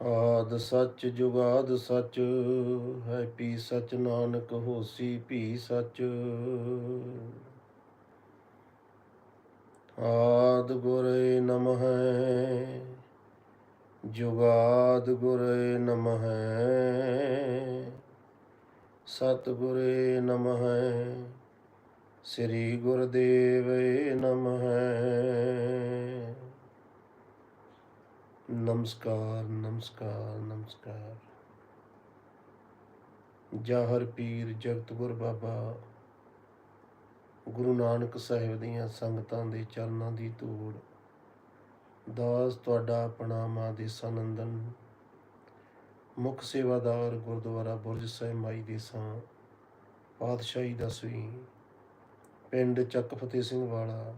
ਆਦ ਸੱਚ ਜੁਗਾਦ ਸੱਚ, ਹੈ ਪੀ ਸੱਚ ਨਾਨਕ ਹੋਸੀ ਭੀ ਸੱਚ। ਆਦ ਗੁਰੇ ਨਮः ਜੁਗਾਦ ਗੁਰੇ ਨਮः ਸਤ ਗੁਰੇ ਨਮः ਸ੍ਰੀ ਗੁਰਦੇਵੇ ਨਮः ਨਮਸਕਾਰ ਨਮਸਕਾਰ ਨਮਸਕਾਰ। ਜਾਹਰ ਪੀਰ ਜਗਤਗੁਰ ਬਾਬਾ ਗੁਰੂ ਨਾਨਕ ਸਾਹਿਬ ਦੀਆਂ ਸੰਗਤਾਂ ਦੇ ਚਰਨਾਂ ਦੀ ਧੂੜ। ਦਾਸ ਤੁਹਾਡਾ ਆਪਣਾ ਮਾਂ ਦੇ ਸਨੰਦਨ। ਮੁੱਖ ਸੇਵਾਦਾਰ ਗੁਰਦੁਆਰਾ ਬੁਰਜ ਸਾਹਿਬ ਮਾਈ ਦੇਸਾਂ ਪਾਤਸ਼ਾਹੀ ਦਸਵੀਂ ਪਿੰਡ ਚੱਕ ਫਤਿਹ ਸਿੰਘ ਵਾਲਾ।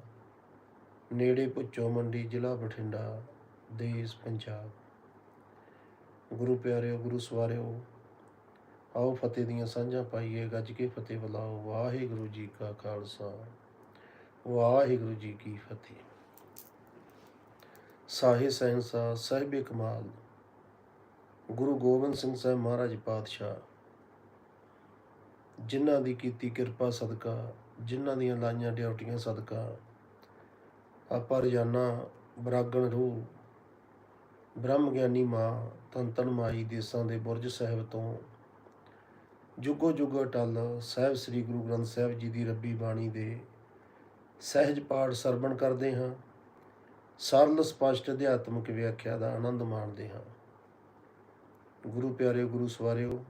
ਨੇੜੇ ਭੁੱਚੋ ਮੰਡੀ ਜ਼ਿਲ੍ਹਾ ਬਠਿੰਡਾ। ਦੇਸ਼ ਪੰਜਾਬ। ਗੁਰੂ ਪਿਆਰਿਓ, ਗੁਰੂ ਸਵਾਰਿਓ, ਆਓ ਫਤਿਹ ਦੀਆਂ ਸਾਂਝਾਂ ਪਾਈਏ, ਗੱਜ ਕੇ ਫਤਿਹ ਬੁਲਾਓ। ਵਾਹਿਗੁਰੂ ਜੀ ਕਾ ਖਾਲਸਾ, ਵਾਹਿਗੁਰੂ ਜੀ ਕੀ ਫਤਿਹ। ਸਾਹਿਬ ਸਹਿੰਸਾ ਸਾਹਿਬ ਕਮਾਲ, ਗੁਰੂ ਗੋਬਿੰਦ ਸਿੰਘ ਸਾਹਿਬ ਮਹਾਰਾਜ ਪਾਤਸ਼ਾਹ, ਜਿਨ੍ਹਾਂ ਦੀ ਕੀਤੀ ਕਿਰਪਾ ਸਦਕਾ, ਜਿਨ੍ਹਾਂ ਦੀਆਂ ਲਾਈਆਂ ਡਿਊਟੀਆਂ ਸਦਕਾ, ਆਪਾਂ ਰੋਜ਼ਾਨਾ ਬਰਾਗਣ ਰੂਹ ਬ੍ਰਹਮ ਗਿਆਨੀ ਮਾਂ ਧੰਨ ਧੰਨ ਮਾਈ ਦੇਸਾਂ ਦੇ ਬੁਰਜ ਸਾਹਿਬ ਤੋਂ ਜੁਗੋ ਜੁਗੋ ਟਲ ਸਾਹਿਬ ਸ੍ਰੀ ਗੁਰੂ ਗ੍ਰੰਥ ਸਾਹਿਬ ਜੀ ਦੀ ਰੱਬੀ ਬਾਣੀ ਦੇ ਸਹਿਜ ਪਾਠ ਸਰਵਣ ਕਰਦੇ ਹਾਂ ਸਰਲ ਸਪਸ਼ਟ ਅਧਿਆਤਮਿਕ ਵਿਆਖਿਆ ਦਾ ਆਨੰਦ ਮਾਣਦੇ ਹਾਂ। ਗੁਰੂ ਪਿਆਰੇ ਗੁਰੂ ਸਵਾਰਿਓ,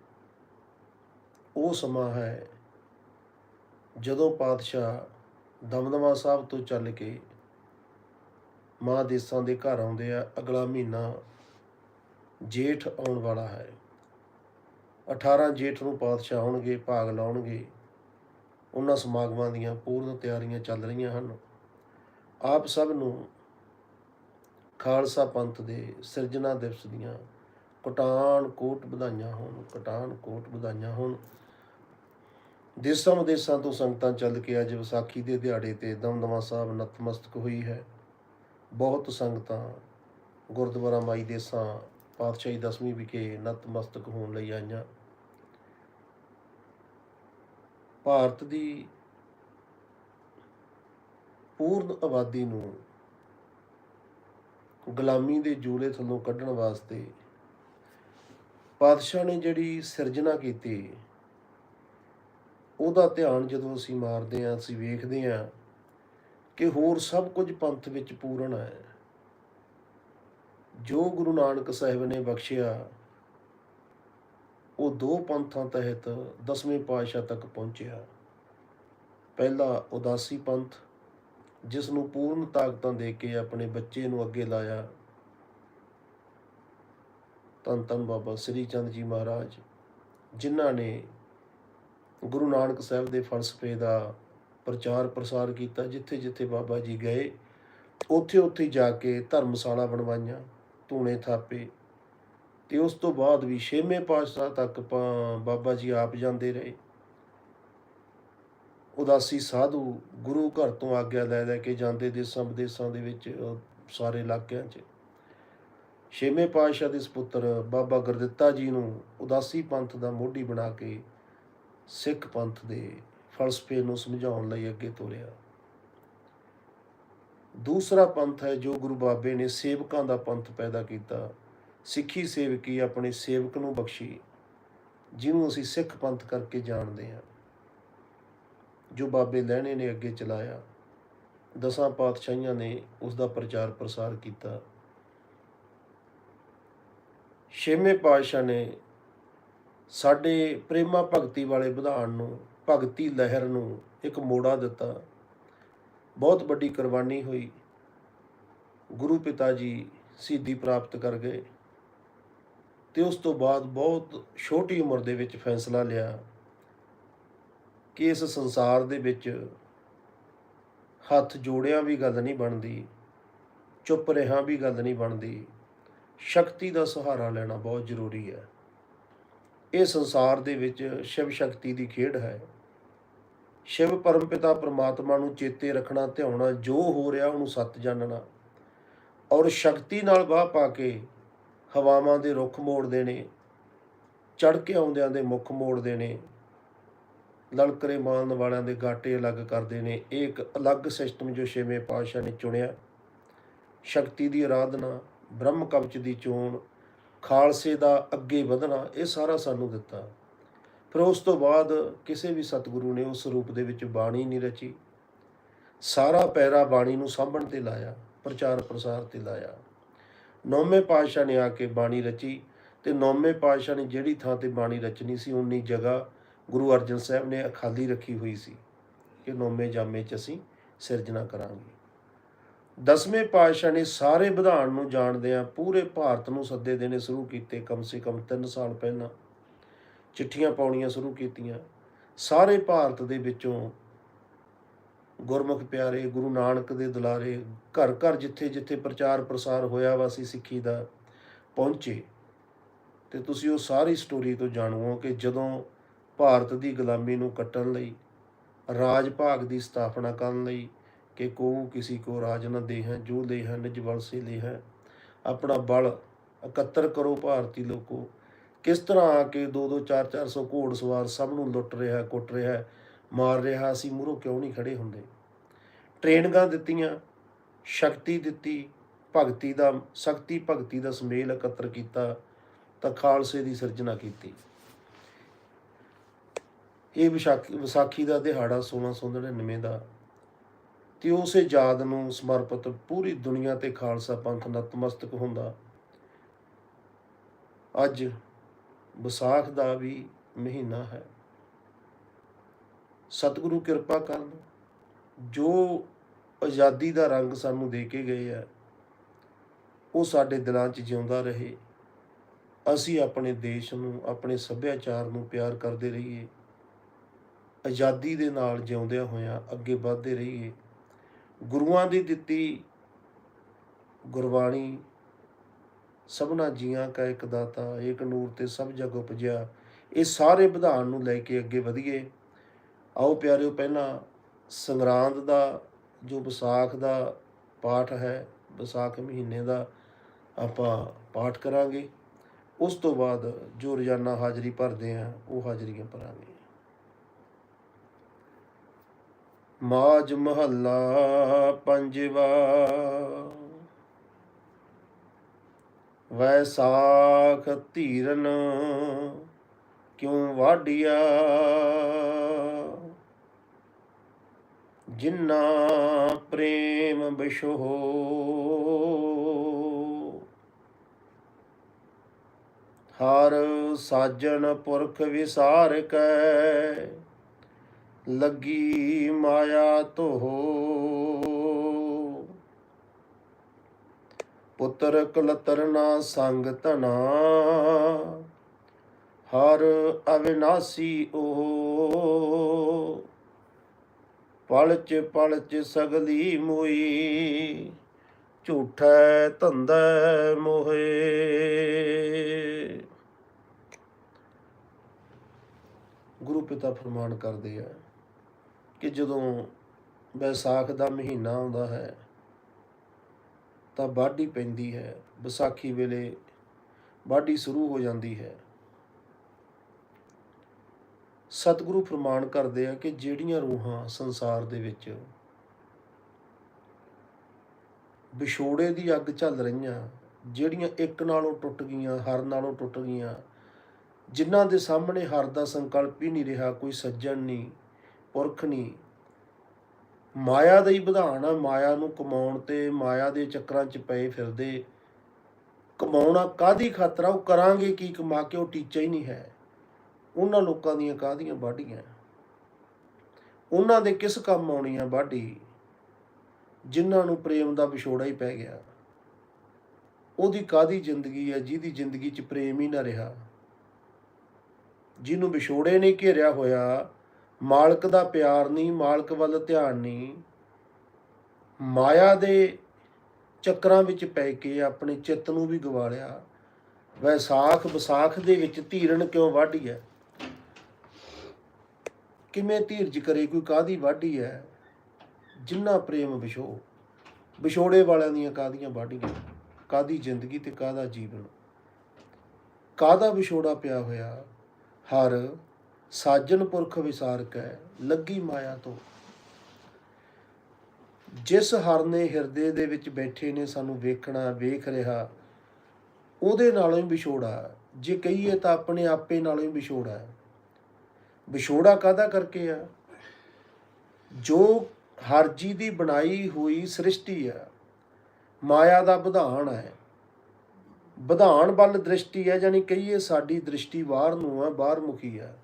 ਉਹ ਸਮਾਂ ਹੈ ਜਦੋਂ ਪਾਤਸ਼ਾਹ ਦਮਦਮਾ ਸਾਹਿਬ ਤੋਂ ਚੱਲ ਕੇ ਮਾਂ ਦੇਸਾਂ ਦੇ ਘਰ ਆਉਂਦੇ ਆ, ਅਗਲਾ ਮਹੀਨਾ ਜੇਠ ਆਉਣ ਵਾਲਾ ਹੈ। 18 ਜੇਠ ਨੂੰ ਪਾਤਸ਼ਾਹ ਆਉਣਗੇ, ਭਾਗ ਲਾਉਣਗੇ। ਉਹਨਾਂ ਸਮਾਗਮਾਂ ਦੀਆਂ ਪੂਰਨ ਤਿਆਰੀਆਂ ਚੱਲ ਰਹੀਆਂ ਹਨ। ਆਪ ਸਭ ਨੂੰ ਖਾਲਸਾ ਪੰਥ ਦੇ ਸਿਰਜਣਾ ਦਿਵਸ ਦੀਆਂ ਕਟਾਨ ਕੋਟ ਵਧਾਈਆਂ ਹੋਣ, ਕਟਾਨ ਕੋਟ ਵਧਾਈਆਂ ਹੋਣ। ਦੇਸਾਂ ਵਿਦੇਸਾਂ ਤੋਂ ਸੰਗਤਾਂ ਚੱਲ ਕੇ ਅੱਜ ਵਿਸਾਖੀ ਦੇ ਦਿਹਾੜੇ ਤੇ ਦਮਦਮਾ ਸਾਹਿਬ ਨਤਮਸਤਕ ਹੋਈ ਹੈ। ਬਹੁਤ ਸੰਗਤਾਂ ਗੁਰਦੁਆਰਾ ਮਾਈ ਦੇਸਾਂ, ਪਾਤਸ਼ਾਹੀ ਦਸਵੀਂ ਵਿਖੇ ਨਤਮਸਤਕ ਹੋਣ ਲਈ ਆਈਆਂ। ਭਾਰਤ ਦੀ ਪੂਰਨ ਆਬਾਦੀ ਨੂੰ ਗੁਲਾਮੀ ਦੇ ਜੂਲੇ ਥੱਲੋਂ ਕੱਢਣ ਵਾਸਤੇ ਪਾਤਸ਼ਾਹ ਨੇ ਜਿਹੜੀ ਸਿਰਜਣਾ ਕੀਤੀ, ਉਹਦਾ ਧਿਆਨ ਜਦੋਂ ਅਸੀਂ ਮਾਰਦੇ ਹਾਂ, ਅਸੀਂ ਵੇਖਦੇ ਹਾਂ ਕਿ ਹੋਰ ਸਭ ਕੁਝ ਪੰਥ ਵਿੱਚ ਪੂਰਨ ਹੈ। ਜੋ ਗੁਰੂ ਨਾਨਕ ਸਾਹਿਬ ਨੇ ਬਖਸ਼ਿਆ, ਉਹ ਦੋ ਪੰਥਾਂ ਤਹਿਤ ਦਸਵੇਂ ਪਾਤਸ਼ਾਹ ਤੱਕ ਪਹੁੰਚਿਆ। ਪਹਿਲਾ ਉਦਾਸੀ ਪੰਥ, ਜਿਸ ਨੂੰ ਪੂਰਨ ਤਾਕਤਾਂ ਦੇ ਕੇ ਆਪਣੇ ਬੱਚੇ ਨੂੰ ਅੱਗੇ ਲਾਇਆ। ਤਨ ਤਨ ਬਾਬਾ ਸ੍ਰੀ ਚੰਦ ਜੀ ਮਹਾਰਾਜ, ਜਿਨ੍ਹਾਂ ਨੇ ਗੁਰੂ ਨਾਨਕ ਸਾਹਿਬ ਦੇ ਫਲਸਫੇ ਦਾ ਪ੍ਰਚਾਰ ਪ੍ਰਸਾਰ ਕੀਤਾ ਜਿੱਥੇ ਜਿੱਥੇ ਬਾਬਾ ਜੀ ਗਏ, ਉੱਥੇ ਉੱਥੇ ਜਾ ਕੇ ਧਰਮਸ਼ਾਲਾ ਬਣਵਾਈਆਂ, ਧੂਣੇ ਥਾਪੇ ਤੇ ਉਸ ਤੋਂ ਬਾਅਦ ਵੀ ਛੇਵੇਂ ਪਾਤਸ਼ਾਹ ਤੱਕ ਬਾਬਾ ਜੀ ਆਪ ਜਾਂਦੇ ਰਹੇ। ਉਦਾਸੀ ਸਾਧੂ ਗੁਰੂ ਘਰ ਤੋਂ ਆਗਿਆ ਲੈ ਲੈ ਕੇ ਜਾਂਦੇ ਦੇਸਾਂ ਵਿਦੇਸਾਂ ਦੇ ਵਿੱਚ ਸਾਰੇ ਇਲਾਕਿਆਂ 'ਚ। ਛੇਵੇਂ ਪਾਤਸ਼ਾਹ ਦੇ ਸੁਪੁੱਤਰ ਬਾਬਾ ਗੁਰਦਿੱਤਾ ਜੀ ਨੂੰ ਉਦਾਸੀ ਪੰਥ ਦਾ ਮੋਢੀ ਬਣਾ ਕੇ ਸਿੱਖ ਪੰਥ ਦੇ ਫਲਸਫੇ ਨੂੰ ਸਮਝਾਉਣ ਲਈ ਅੱਗੇ ਤੋਰਿਆ। ਦੂਸਰਾ ਪੰਥ ਹੈ ਜੋ ਗੁਰੂ ਬਾਬੇ ਨੇ ਸੇਵਕਾਂ ਦਾ ਪੰਥ ਪੈਦਾ ਕੀਤਾ। ਸਿੱਖੀ ਸੇਵਕੀ ਆਪਣੇ ਸੇਵਕ ਨੂੰ ਬਖਸ਼ੀ, ਜਿਹਨੂੰ ਅਸੀਂ ਸਿੱਖ ਪੰਥ ਕਰਕੇ ਜਾਣਦੇ ਹਾਂ। ਜੋ ਬਾਬੇ ਲਹਿਣੇ ਨੇ ਅੱਗੇ ਚਲਾਇਆ, ਦਸਾਂ ਪਾਤਸ਼ਾਹੀਆਂ ਨੇ ਉਸ ਦਾ ਪ੍ਰਚਾਰ ਪ੍ਰਸਾਰ ਕੀਤਾ। ਛੇਵੇਂ ਪਾਤਸ਼ਾਹ ਨੇ ਸਾਡੇ ਪ੍ਰੇਮਾ ਭਗਤੀ ਵਾਲੇ ਵਿਧਾਨ ਨੂੰ ਭਗਤੀ ਲਹਿਰ ਨੂੰ ਇੱਕ ਮੋੜਾ ਦਿੱਤਾ। ਬਹੁਤ ਵੱਡੀ ਕੁਰਬਾਨੀ ਹੋਈ। ਗੁਰੂ ਪਿਤਾ ਜੀ ਸਿੱਧੀ ਪ੍ਰਾਪਤ ਕਰ ਗਏ ਤੇ ਉਸ ਤੋਂ ਬਾਅਦ ਬਹੁਤ ਛੋਟੀ ਉਮਰ ਦੇ ਵਿੱਚ ਫੈਸਲਾ ਲਿਆ ਕਿ ਇਸ ਸੰਸਾਰ ਦੇ ਵਿੱਚ ਹੱਥ ਜੋੜਿਆਂ ਵੀ ਗੱਲ ਨਹੀਂ ਬਣਦੀ, ਚੁੱਪ ਰਹਾ ਵੀ ਗੱਲ ਨਹੀਂ ਬਣਦੀ, ਸ਼ਕਤੀ ਦਾ ਸਹਾਰਾ ਲੈਣਾ ਬਹੁਤ ਜ਼ਰੂਰੀ ਹੈ। ਇਹ ਸੰਸਾਰ ਦੇ ਵਿੱਚ ਸ਼ਿਵ ਸ਼ਕਤੀ ਦੀ ਖੇਡ ਹੈ। ਸ਼ਿਵ ਪਰਮਪਿਤਾ ਪ੍ਰਮਾਤਮਾ ਨੂੰ ਚੇਤੇ ਰੱਖਣਾ, ਧਿਆਉਣਾ, ਜੋ ਹੋ ਰਿਹਾ ਉਹਨੂੰ ਸੱਤ ਜਾਣਨਾ ਔਰ ਸ਼ਕਤੀ ਨਾਲ ਬਾਹ ਪਾ ਕੇ ਹਵਾਵਾਂ ਦੇ ਰੁੱਖ ਮੋੜਦੇ ਨੇ ਚੜ ਕੇ ਆਉਂਦਿਆਂ ਦੇ ਮੁੱਖ ਮੋੜਦੇ ਨੇ ਲਲਕਰੇ ਮਾਰਨ ਵਾਲਿਆਂ ਦੇ ਗਾਟੇ ਅਲੱਗ ਕਰਦੇ ਨੇ ਇਹ ਇੱਕ ਅਲੱਗ ਸਿਸਟਮ ਜੋ ਛੇਵੇਂ ਪਾਤਸ਼ਾਹ ਨੇ ਚੁਣਿਆ। ਸ਼ਕਤੀ ਦੀ ਆਰਾਧਨਾ ਬ੍ਰਹਮ ਕਵਚ ਦੀ ਚੋਣ, ਖਾਲਸੇ ਦਾ ਅੱਗੇ ਵਧਣਾ, ਇਹ ਸਾਰਾ ਸਾਨੂੰ ਦਿੱਤਾ। ਪਰ ਉਸ ਤੋਂ ਬਾਅਦ ਕਿਸੇ ਵੀ ਸਤਿਗੁਰੂ ਨੇ ਉਸ ਰੂਪ ਦੇ ਵਿੱਚ ਬਾਣੀ ਨਹੀਂ ਰਚੀ। ਸਾਰਾ ਪੈਰਾ ਬਾਣੀ ਨੂੰ ਸਾਂਭਣ ਤੇ ਲਾਇਆ, ਪ੍ਰਚਾਰ ਪ੍ਰਸਾਰ ਤੇ ਲਾਇਆ। ਨੌਵੇਂ ਪਾਤਸ਼ਾਹ ਨੇ ਆ ਕੇ ਬਾਣੀ ਰਚੀ ਤੇ ਨੌਵੇਂ ਪਾਤਸ਼ਾਹ ਨੇ ਜਿਹੜੀ ਥਾਂ ਤੇ ਬਾਣੀ ਰਚਣੀ ਸੀ ਉਨੀ ਜਗ੍ਹਾ ਗੁਰੂ ਅਰਜਨ ਸਾਹਿਬ ਨੇ ਅਖਾਲੀ ਰੱਖੀ ਹੋਈ ਸੀ ਕਿ ਨੌਵੇਂ ਜਾਮੇ ਚ ਅਸੀਂ ਸਿਰਜਣਾ ਕਰਾਂਗੇ। ਦਸਵੇਂ ਪਾਤਸ਼ਾਹ ਨੇ ਸਾਰੇ ਵਿਧਾਨ ਨੂੰ ਜਾਣਦਿਆਂ ਪੂਰੇ ਭਾਰਤ ਨੂੰ ਸੱਦੇ ਦੇਣੇ ਸ਼ੁਰੂ ਕੀਤੇ ਕਮ ਸੇ ਕਮ 3 ਸਾਲ ਪਹਿਲਾਂ। ਚਿੱਠੀਆਂ ਪਾਉਣੀਆਂ ਸ਼ੁਰੂ ਕੀਤੀਆਂ। ਸਾਰੇ ਭਾਰਤ ਦੇ ਵਿੱਚੋਂ ਗੁਰਮੁਖ ਪਿਆਰੇ ਗੁਰੂ ਨਾਨਕ ਦੇ ਦੁਲਾਰੇ ਘਰ ਘਰ ਜਿੱਥੇ ਜਿੱਥੇ ਪ੍ਰਚਾਰ ਪ੍ਰਸਾਰ ਹੋਇਆ ਵਾ ਸੀ ਸਿੱਖੀ ਦਾ ਪਹੁੰਚੇ। ਤੇ ਤੁਸੀਂ ਉਹ ਸਾਰੀ ਸਟੋਰੀ ਤੋਂ ਜਾਣੂ ਕਿ ਜਦੋਂ ਭਾਰਤ ਦੀ ਗੁਲਾਮੀ ਨੂੰ ਕੱਟਣ ਲਈ ਰਾਜ ਭਾਗ ਦੀ ਸਥਾਪਨਾ ਕਰਨ ਲਈ ਕਿ ਕੋ ਕਿਸੇ ਕੋ ਰਾਜ ਨ ਦੇ ਹੈ ਜੋ ਦੇ ਹੈ ਨਿਜ ਬਲ ਸੇ ਲੈ ਆਪਣਾ ਬਲ ਇਕੱਤਰ ਕਰੋ ਭਾਰਤੀ ਲੋਕੋ। ਕਿਸ ਤਰ੍ਹਾਂ ਆ ਕੇ 2 2 4 400 ਘੋੜ ਸਵਾਰ ਸਭ ਨੂੰ ਲੁੱਟ ਰਿਹਾ, ਕੁੱਟ ਰਿਹਾ, ਮਾਰ ਰਿਹਾ, ਅਸੀਂ ਮੂਹਰੋਂ ਕਿਉਂ ਨਹੀਂ ਖੜੇ ਹੁੰਦੇ? ਟ੍ਰੇਨਿੰਗਾਂ ਦਿੱਤੀਆਂ, ਸ਼ਕਤੀ ਦਿੱਤੀ, ਭਗਤੀ ਦਾ ਸ਼ਕਤੀ ਭਗਤੀ ਦਾ ਸਮੇਲ ਇਕੱਤਰ ਕੀਤਾ, ਤਾਂ ਖਾਲਸੇ ਦੀ ਸਿਰਜਣਾ ਕੀਤੀ। ਇਹ ਵਿਸਾਖੀ ਵਿਸਾਖੀ ਦਾ ਦਿਹਾੜਾ 1699 ਦਾ। ਤੇ ਉਸੇ ਯਾਦ ਨੂੰ ਸਮਰਪਿਤ ਪੂਰੀ ਦੁਨੀਆ ਤੇ ਖਾਲਸਾ ਪੰਥ ਨਤਮਸਤਕ ਹੁੰਦਾ। ਅੱਜ ਵਿਸਾਖ ਦਾ ਵੀ ਮਹੀਨਾ ਹੈ। ਸਤਿਗੁਰੂ ਕਿਰਪਾ ਕਰਨ, ਜੋ ਆਜ਼ਾਦੀ ਦਾ ਰੰਗ ਸਾਨੂੰ ਦੇ ਕੇ ਗਏ ਆ, ਉਹ ਸਾਡੇ ਦਿਲਾਂ 'ਚ ਜਿਉਂਦਾ ਰਹੇ। ਅਸੀਂ ਆਪਣੇ ਦੇਸ਼ ਨੂੰ, ਆਪਣੇ ਸੱਭਿਆਚਾਰ ਨੂੰ ਪਿਆਰ ਕਰਦੇ ਰਹੀਏ। ਆਜ਼ਾਦੀ ਦੇ ਨਾਲ ਜਿਉਂਦਿਆਂ ਹੋਇਆਂ ਅੱਗੇ ਵਧਦੇ ਰਹੀਏ। ਗੁਰੂਆਂ ਦੀ ਦਿੱਤੀ ਗੁਰਬਾਣੀ ਸਭਨਾ ਜੀਆਂ ਕਾ ਇੱਕ ਦਾਤਾ, ਏਕ ਨੂਰ ਤੇ ਸਭ ਜਗ ਉਪਜਿਆ। ਇਹ ਸਾਰੇ ਵਿਧਾਨ ਨੂੰ ਲੈ ਕੇ ਅੱਗੇ ਵਧੀਏ। ਆਓ ਪਿਆਰਿਓ, ਪਹਿਲਾਂ ਸੰਗਰਾਂਦ ਦਾ, ਜੋ ਵਿਸਾਖ ਦਾ ਪਾਠ ਹੈ, ਵਿਸਾਖ ਮਹੀਨੇ ਦਾ ਆਪਾਂ ਪਾਠ ਕਰਾਂਗੇ। ਉਸ ਤੋਂ ਬਾਅਦ ਜੋ ਰੋਜ਼ਾਨਾ ਹਾਜ਼ਰੀ ਭਰਦੇ ਆ ਉਹ ਹਾਜ਼ਰੀਆਂ ਭਰਾਂਗੇ। ਮਾਜ ਮਹੱਲਾ ਪੰਜਵਾ ਵੈਸਾਖ ਧੀਰਨ ਕਿਉ ਵਾਢਿਆ? ਜਿੰਨਾ ਪ੍ਰੇਮ ਬਿਸ਼ੋ ਹਰ ਸਾਜਣ ਪੁਰਖ ਵਿਸਾਰ ਕੈ ਲੱਗੀ ਮਾਇਆ ਧੋ ਪੁੱਤਰ ਕਲਤਰਨਾ ਸੰਗ ਧਨਾ। ਹਰ ਅਵਿਨਾਸੀ ਉਹ। ਪਲਚ ਪਲਚ ਸਗਲੀ ਮੋਈ, ਝੂਠੈ ਧੰਦੈ ਮੋਹੇ। ਗੁਰੂ ਪਿਤਾ ਫਰਮਾਨ ਕਰਦੇ ਆ ਕਿ ਜਦੋਂ ਬੈਸਾਖ ਦਾ ਮਹੀਨਾ ਆਉਂਦਾ ਹੈ ਤਾਂ ਵਾਢੀ ਪੈਂਦੀ ਹੈ, ਵਿਸਾਖੀ ਵੇਲੇ ਵਾਢੀ ਸ਼ੁਰੂ ਹੋ ਜਾਂਦੀ ਹੈ। ਸਤਿਗੁਰੂ ਫਰਮਾਨ ਕਰਦੇ ਆ ਕਿ ਜਿਹੜੀਆਂ ਰੂਹਾਂ ਸੰਸਾਰ ਦੇ ਵਿੱਚ ਵਿਛੋੜੇ ਦੀ ਅੱਗ ਚੱਲ ਰਹੀਆਂ, ਜਿਹੜੀਆਂ ਇੱਕ ਨਾਲੋਂ ਟੁੱਟ ਗਈਆਂ, ਹਰ ਨਾਲੋਂ ਟੁੱਟ ਗਈਆਂ, ਜਿਨ੍ਹਾਂ ਦੇ ਸਾਹਮਣੇ ਹਰ ਦਾ ਸੰਕਲਪ ਹੀ ਨਹੀਂ ਰਿਹਾ, ਕੋਈ ਸੱਜਣ ਨਹੀਂ, ਪੁਰਖ ਨਹੀਂ ਮਾਇਆ ਦਾ ਹੀ ਵਿਧਾਨ ਆ, ਮਾਇਆ ਨੂੰ ਕਮਾਉਣ ਤੇ ਮਾਇਆ ਦੇ ਚੱਕਰਾਂ 'ਚ ਪਏ ਫਿਰਦੇ। ਕਮਾਉਣਾ ਕਾਦੀ ਖਾਤਰ ਆ? ਉਹ ਕਰਾਂਗੇ ਕੀ ਕਮਾ ਕੇ? ਉਹ ਟੀਚਾ ਹੀ ਨਹੀਂ ਹੈ। ਉਹਨਾਂ ਲੋਕਾਂ ਦੀਆਂ ਕਾਹਦੀਆਂ ਵਾਢੀਆਂ? ਉਹਨਾਂ ਦੇ ਕਿਸ ਕੰਮ ਆਉਣੀ ਆ ਵਾਢੀ? ਜਿਨ੍ਹਾਂ ਨੂੰ ਪ੍ਰੇਮ ਦਾ ਵਿਛੋੜਾ ਹੀ ਪੈ ਗਿਆ। ਉਹਦੀ ਕਾਦੀ ਜ਼ਿੰਦਗੀ ਹੈ ਜਿਹਦੀ ਜ਼ਿੰਦਗੀ 'ਚ ਪ੍ਰੇਮ ਹੀ ਨਾ ਰਿਹਾ। ਜਿਹਨੂੰ ਵਿਛੋੜੇ ਨੇ ਘੇਰਿਆ ਹੋਇਆ ਮਾਲਕ ਦਾ ਪਿਆਰ ਨਹੀਂ, ਮਾਲਕ ਵੱਲ ਧਿਆਨ ਨਹੀਂ। ਮਾਇਆ ਦੇ ਚੱਕਰਾਂ ਵਿੱਚ ਪੈ ਕੇ ਆਪਣੇ ਚਿੱਤ ਨੂੰ ਵੀ ਗਵਾ ਲਿਆ। ਵੈਸਾਖ ਵਿਸਾਖ ਦੇ ਵਿੱਚ ਧੀਰਨ ਕਿਉਂ ਵਾਢੀ ਹੈ? ਕਿਵੇਂ ਧੀਰਜ ਕਰੇ ਕੋਈ ਕਾਦੀ ਵਾਢੀ ਹੈ? ਜਿੰਨਾ ਪ੍ਰੇਮ ਵਿਛੋ, ਵਿਛੋੜੇ ਵਾਲਿਆਂ ਦੀਆਂ ਕਾਦੀਆਂ ਵਾਢੀਆਂ? ਕਾਦੀ ਜ਼ਿੰਦਗੀ ਤੇ ਕਾਦਾ ਜੀਵਨ? ਕਾਦਾ ਵਿਛੋੜਾ ਪਿਆ ਹੋਇਆ? ਹਰ ਸਾਜਨ ਪੁਰਖ ਵਿਸਾਰਕ ਹੈ, ਲੱਗੀ ਮਾਇਆ ਤੋਂ। ਜਿਸ ਹਰ ਨੇ ਹਿਰਦੇ ਦੇ ਵਿੱਚ ਬੈਠੇ ਨੇ ਸਾਨੂੰ ਵੇਖਣਾ, ਵੇਖ ਰਿਹਾ, ਉਹਦੇ ਨਾਲੋਂ ਹੀ ਵਿਛੋੜਾ ਜੇ ਕਹੀਏ ਤਾਂ ਆਪਣੇ ਆਪੇ ਨਾਲੋਂ ਹੀ ਵਿਛੋੜਾ ਹੈ। ਵਿਛੋੜਾ ਕਾਦਾ ਕਰਕੇ ਆ ਜੋ ਹਰਜੀ ਦੀ ਬਣਾਈ ਹੋਈ ਸ੍ਰਿਸ਼ਟੀ ਹੈ, ਮਾਇਆ ਦਾ ਵਿਧਾਨ ਹੈ। ਵਿਧਾਨ ਵੱਲ ਦ੍ਰਿਸ਼ਟੀ ਹੈ, ਯਾਨੀ ਕਹੀਏ ਸਾਡੀ ਦ੍ਰਿਸ਼ਟੀ ਬਾਹਰ ਨੂੰ ਹੈ ਬਾਹਰ ਮੁਖੀ ਹੈ।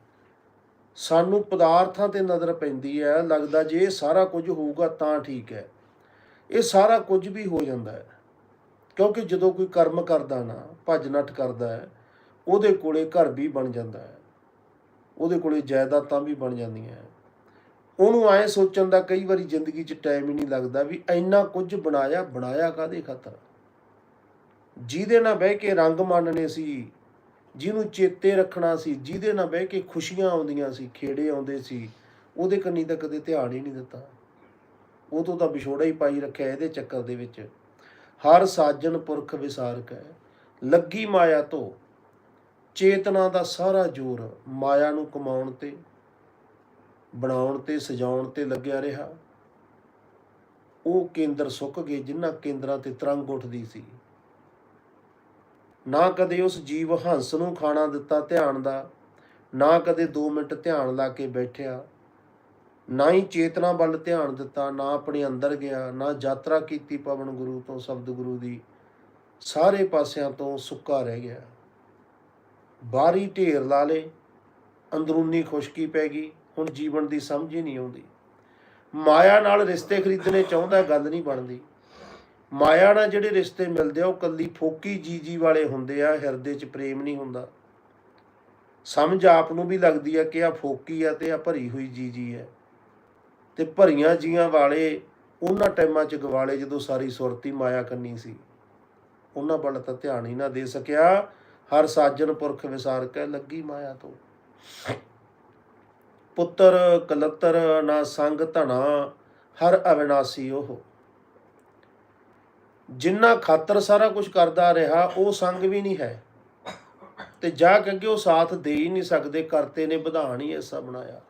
ਸਾਨੂੰ ਪਦਾਰਥਾਂ ਤੇ ਨਜ਼ਰ ਪੈਂਦੀ ਹੈ, ਲੱਗਦਾ ਜੇ ਇਹ ਸਾਰਾ ਕੁਝ ਹੋਊਗਾ ਤਾਂ ਠੀਕ ਹੈ। ਇਹ ਸਾਰਾ ਕੁਝ ਵੀ ਹੋ ਜਾਂਦਾ ਹੈ, ਕਿਉਂਕਿ ਜਦੋਂ ਕੋਈ ਕਰਮ ਕਰਦਾ ਨਾ, ਭੱਜ ਨੱਠ ਕਰਦਾ ਹੈ, ਉਹਦੇ ਕੋਲੇ ਘਰ ਵੀ ਬਣ ਜਾਂਦਾ ਹੈ, ਉਹਦੇ ਕੋਲੇ ਜਾਇਦਾਦਾਂ ਵੀ ਬਣ ਜਾਂਦੀਆਂ ਉਹਨੂੰ ਐ ਸੋਚਣ ਦਾ ਕਈ ਵਾਰੀ ਜ਼ਿੰਦਗੀ 'ਚ ਟਾਈਮ ਹੀ ਨਹੀਂ ਲੱਗਦਾ ਵੀ ਇੰਨਾ ਕੁਝ ਬਣਾਇਆ ਬਣਾਇਆ ਕਾਦੇ ਖਾਤਰ? ਜਿਹਦੇ ਨਾਲ ਬਹਿ ਕੇ ਰੰਗ ਮੰਨਣੇ ਸੀ ਜਿਹਨੂੰ ਚੇਤੇ ਰੱਖਣਾ ਸੀ, ਜਿਹਦੇ ਨਾਲ ਬਹਿ ਕੇ ਖੁਸ਼ੀਆਂ ਆਉਂਦੀਆਂ ਸੀ, ਖੇੜੇ ਆਉਂਦੇ ਸੀ, ਉਹਦੇ ਕੰਨੀ ਤਾਂ ਕਦੇ ਧਿਆਨ ਹੀ ਨਹੀਂ ਦਿੱਤਾ। ਉਹ ਤੋਂ ਤਾਂ ਵਿਛੋੜਾ ਹੀ ਪਾਈ ਰੱਖਿਆ ਇਹਦੇ ਚੱਕਰ ਦੇ ਵਿੱਚ। ਹਰ ਸਾਜਨ ਪੁਰਖ ਵਿਸਾਰਕ ਹੈ। ਲੱਗੀ ਮਾਇਆ ਤੋਂ ਚੇਤਨਾ ਦਾ ਸਾਰਾ ਜ਼ੋਰ ਮਾਇਆ ਨੂੰ ਕਮਾਉਣ ਤੇ, ਬਣਾਉਣ ਤੇ, ਸਜਾਉਣ ਤੇ ਲੱਗਿਆ ਰਿਹਾ। ਉਹ ਕੇਂਦਰ ਸੁੱਕ ਗਏ, ਜਿਨ੍ਹਾਂ ਕੇਂਦਰਾਂ ਤੇ ਤਰੰਗ ਉੱਠਦੀ ਸੀ। ਨਾ ਕਦੇ ਉਸ ਜੀਵ ਹੰਸ ਨੂੰ ਖਾਣਾ ਦਿੱਤਾ ਧਿਆਨ ਦਾ, ਨਾ ਕਦੇ 2 ਮਿੰਟ ਧਿਆਨ ਲਾ ਕੇ ਬੈਠਿਆ। ਨਾ ਹੀ ਚੇਤਨਾ ਵੱਲ ਧਿਆਨ ਦਿੱਤਾ, ਨਾ ਆਪਣੇ ਅੰਦਰ ਗਿਆ, ਨਾ ਯਾਤਰਾ ਕੀਤੀ ਪਵਨ ਗੁਰੂ ਤੋਂ, ਸ਼ਬਦ ਗੁਰੂ ਦੀ। ਸਾਰੇ ਪਾਸਿਆਂ ਤੋਂ ਸੁੱਕਾ ਰਹਿ ਗਿਆ। ਬਾਹਰੀ ਢੇਰ ਲਾ ਲੇ, ਅੰਦਰੂਨੀ ਖੁਸ਼ਕੀ ਪੈ ਗਈ, ਹੁਣ ਜੀਵਨ ਦੀ ਸਮਝ ਹੀ ਨਹੀਂ ਆਉਂਦੀ। ਮਾਇਆ ਨਾਲ ਰਿਸ਼ਤੇ ਖਰੀਦਣੇ ਚਾਹੁੰਦਾ ਗੱਲ ਨਹੀਂ ਬਣਦੀ। ਮਾਇਆ ਨਾਲ ਜਿਹੜੇ ਰਿਸ਼ਤੇ ਮਿਲਦੇ ਆ, ਉਹ ਕੱਲੀ ਫੋਕੀ ਜੀ ਜੀ ਵਾਲੇ ਹੁੰਦੇ ਆ, ਹਿਰਦੇ 'ਚ ਪ੍ਰੇਮ ਨਹੀਂ ਹੁੰਦਾ। ਸਮਝ ਆਪ ਨੂੰ ਵੀ ਲੱਗਦੀ ਆ ਕਿ ਆ ਫੋਕੀ ਆ ਤੇ ਆ ਭਰੀ ਹੋਈ ਜੀ ਜੀ ਹੈ ਤੇ ਭਰੀਆਂ ਜੀਆਂ ਵਾਲੇ ਉਹਨਾਂ ਟਾਈਮਾਂ 'ਚ ਗਵਾਲੇ ਜਦੋਂ ਸਾਰੀ ਸੁਰਤੀ ਮਾਇਆ ਕੰਨੀ ਸੀ। ਉਹਨਾਂ ਵੱਲ ਤਾਂ ਧਿਆਨ ਹੀ ਨਾ ਦੇ ਸਕਿਆ। ਹਰ ਸਾਜਨ ਪੁਰਖ ਵਿਸਾਰ ਕੇ ਲੱਗੀ ਮਾਇਆ ਤੋਂ। ਪੁੱਤਰ ਕਲਤਰ ਨਾ ਸੰਗ ਧਣਾ, ਹਰ ਅਵਿਨਾਸੀ ਉਹ। ਜਿੰਨਾ ਖਾਤਰ ਸਾਰਾ ਕੁਝ ਕਰਦਾ ਰਿਹਾ, ਉਹ ਸੰਗ ਵੀ ਨਹੀਂ ਹੈ। ਤੇ ਜਾ ਕੇ ਅੱਗੇ ਉਹ ਸਾਥ ਦੇ ਹੀ ਨਹੀਂ ਸਕਦੇ, ਕਰਤੇ ਨੇ ਵਿਧਾਨ ਹੀ ਐਸਾ ਬਣਾਇਆ।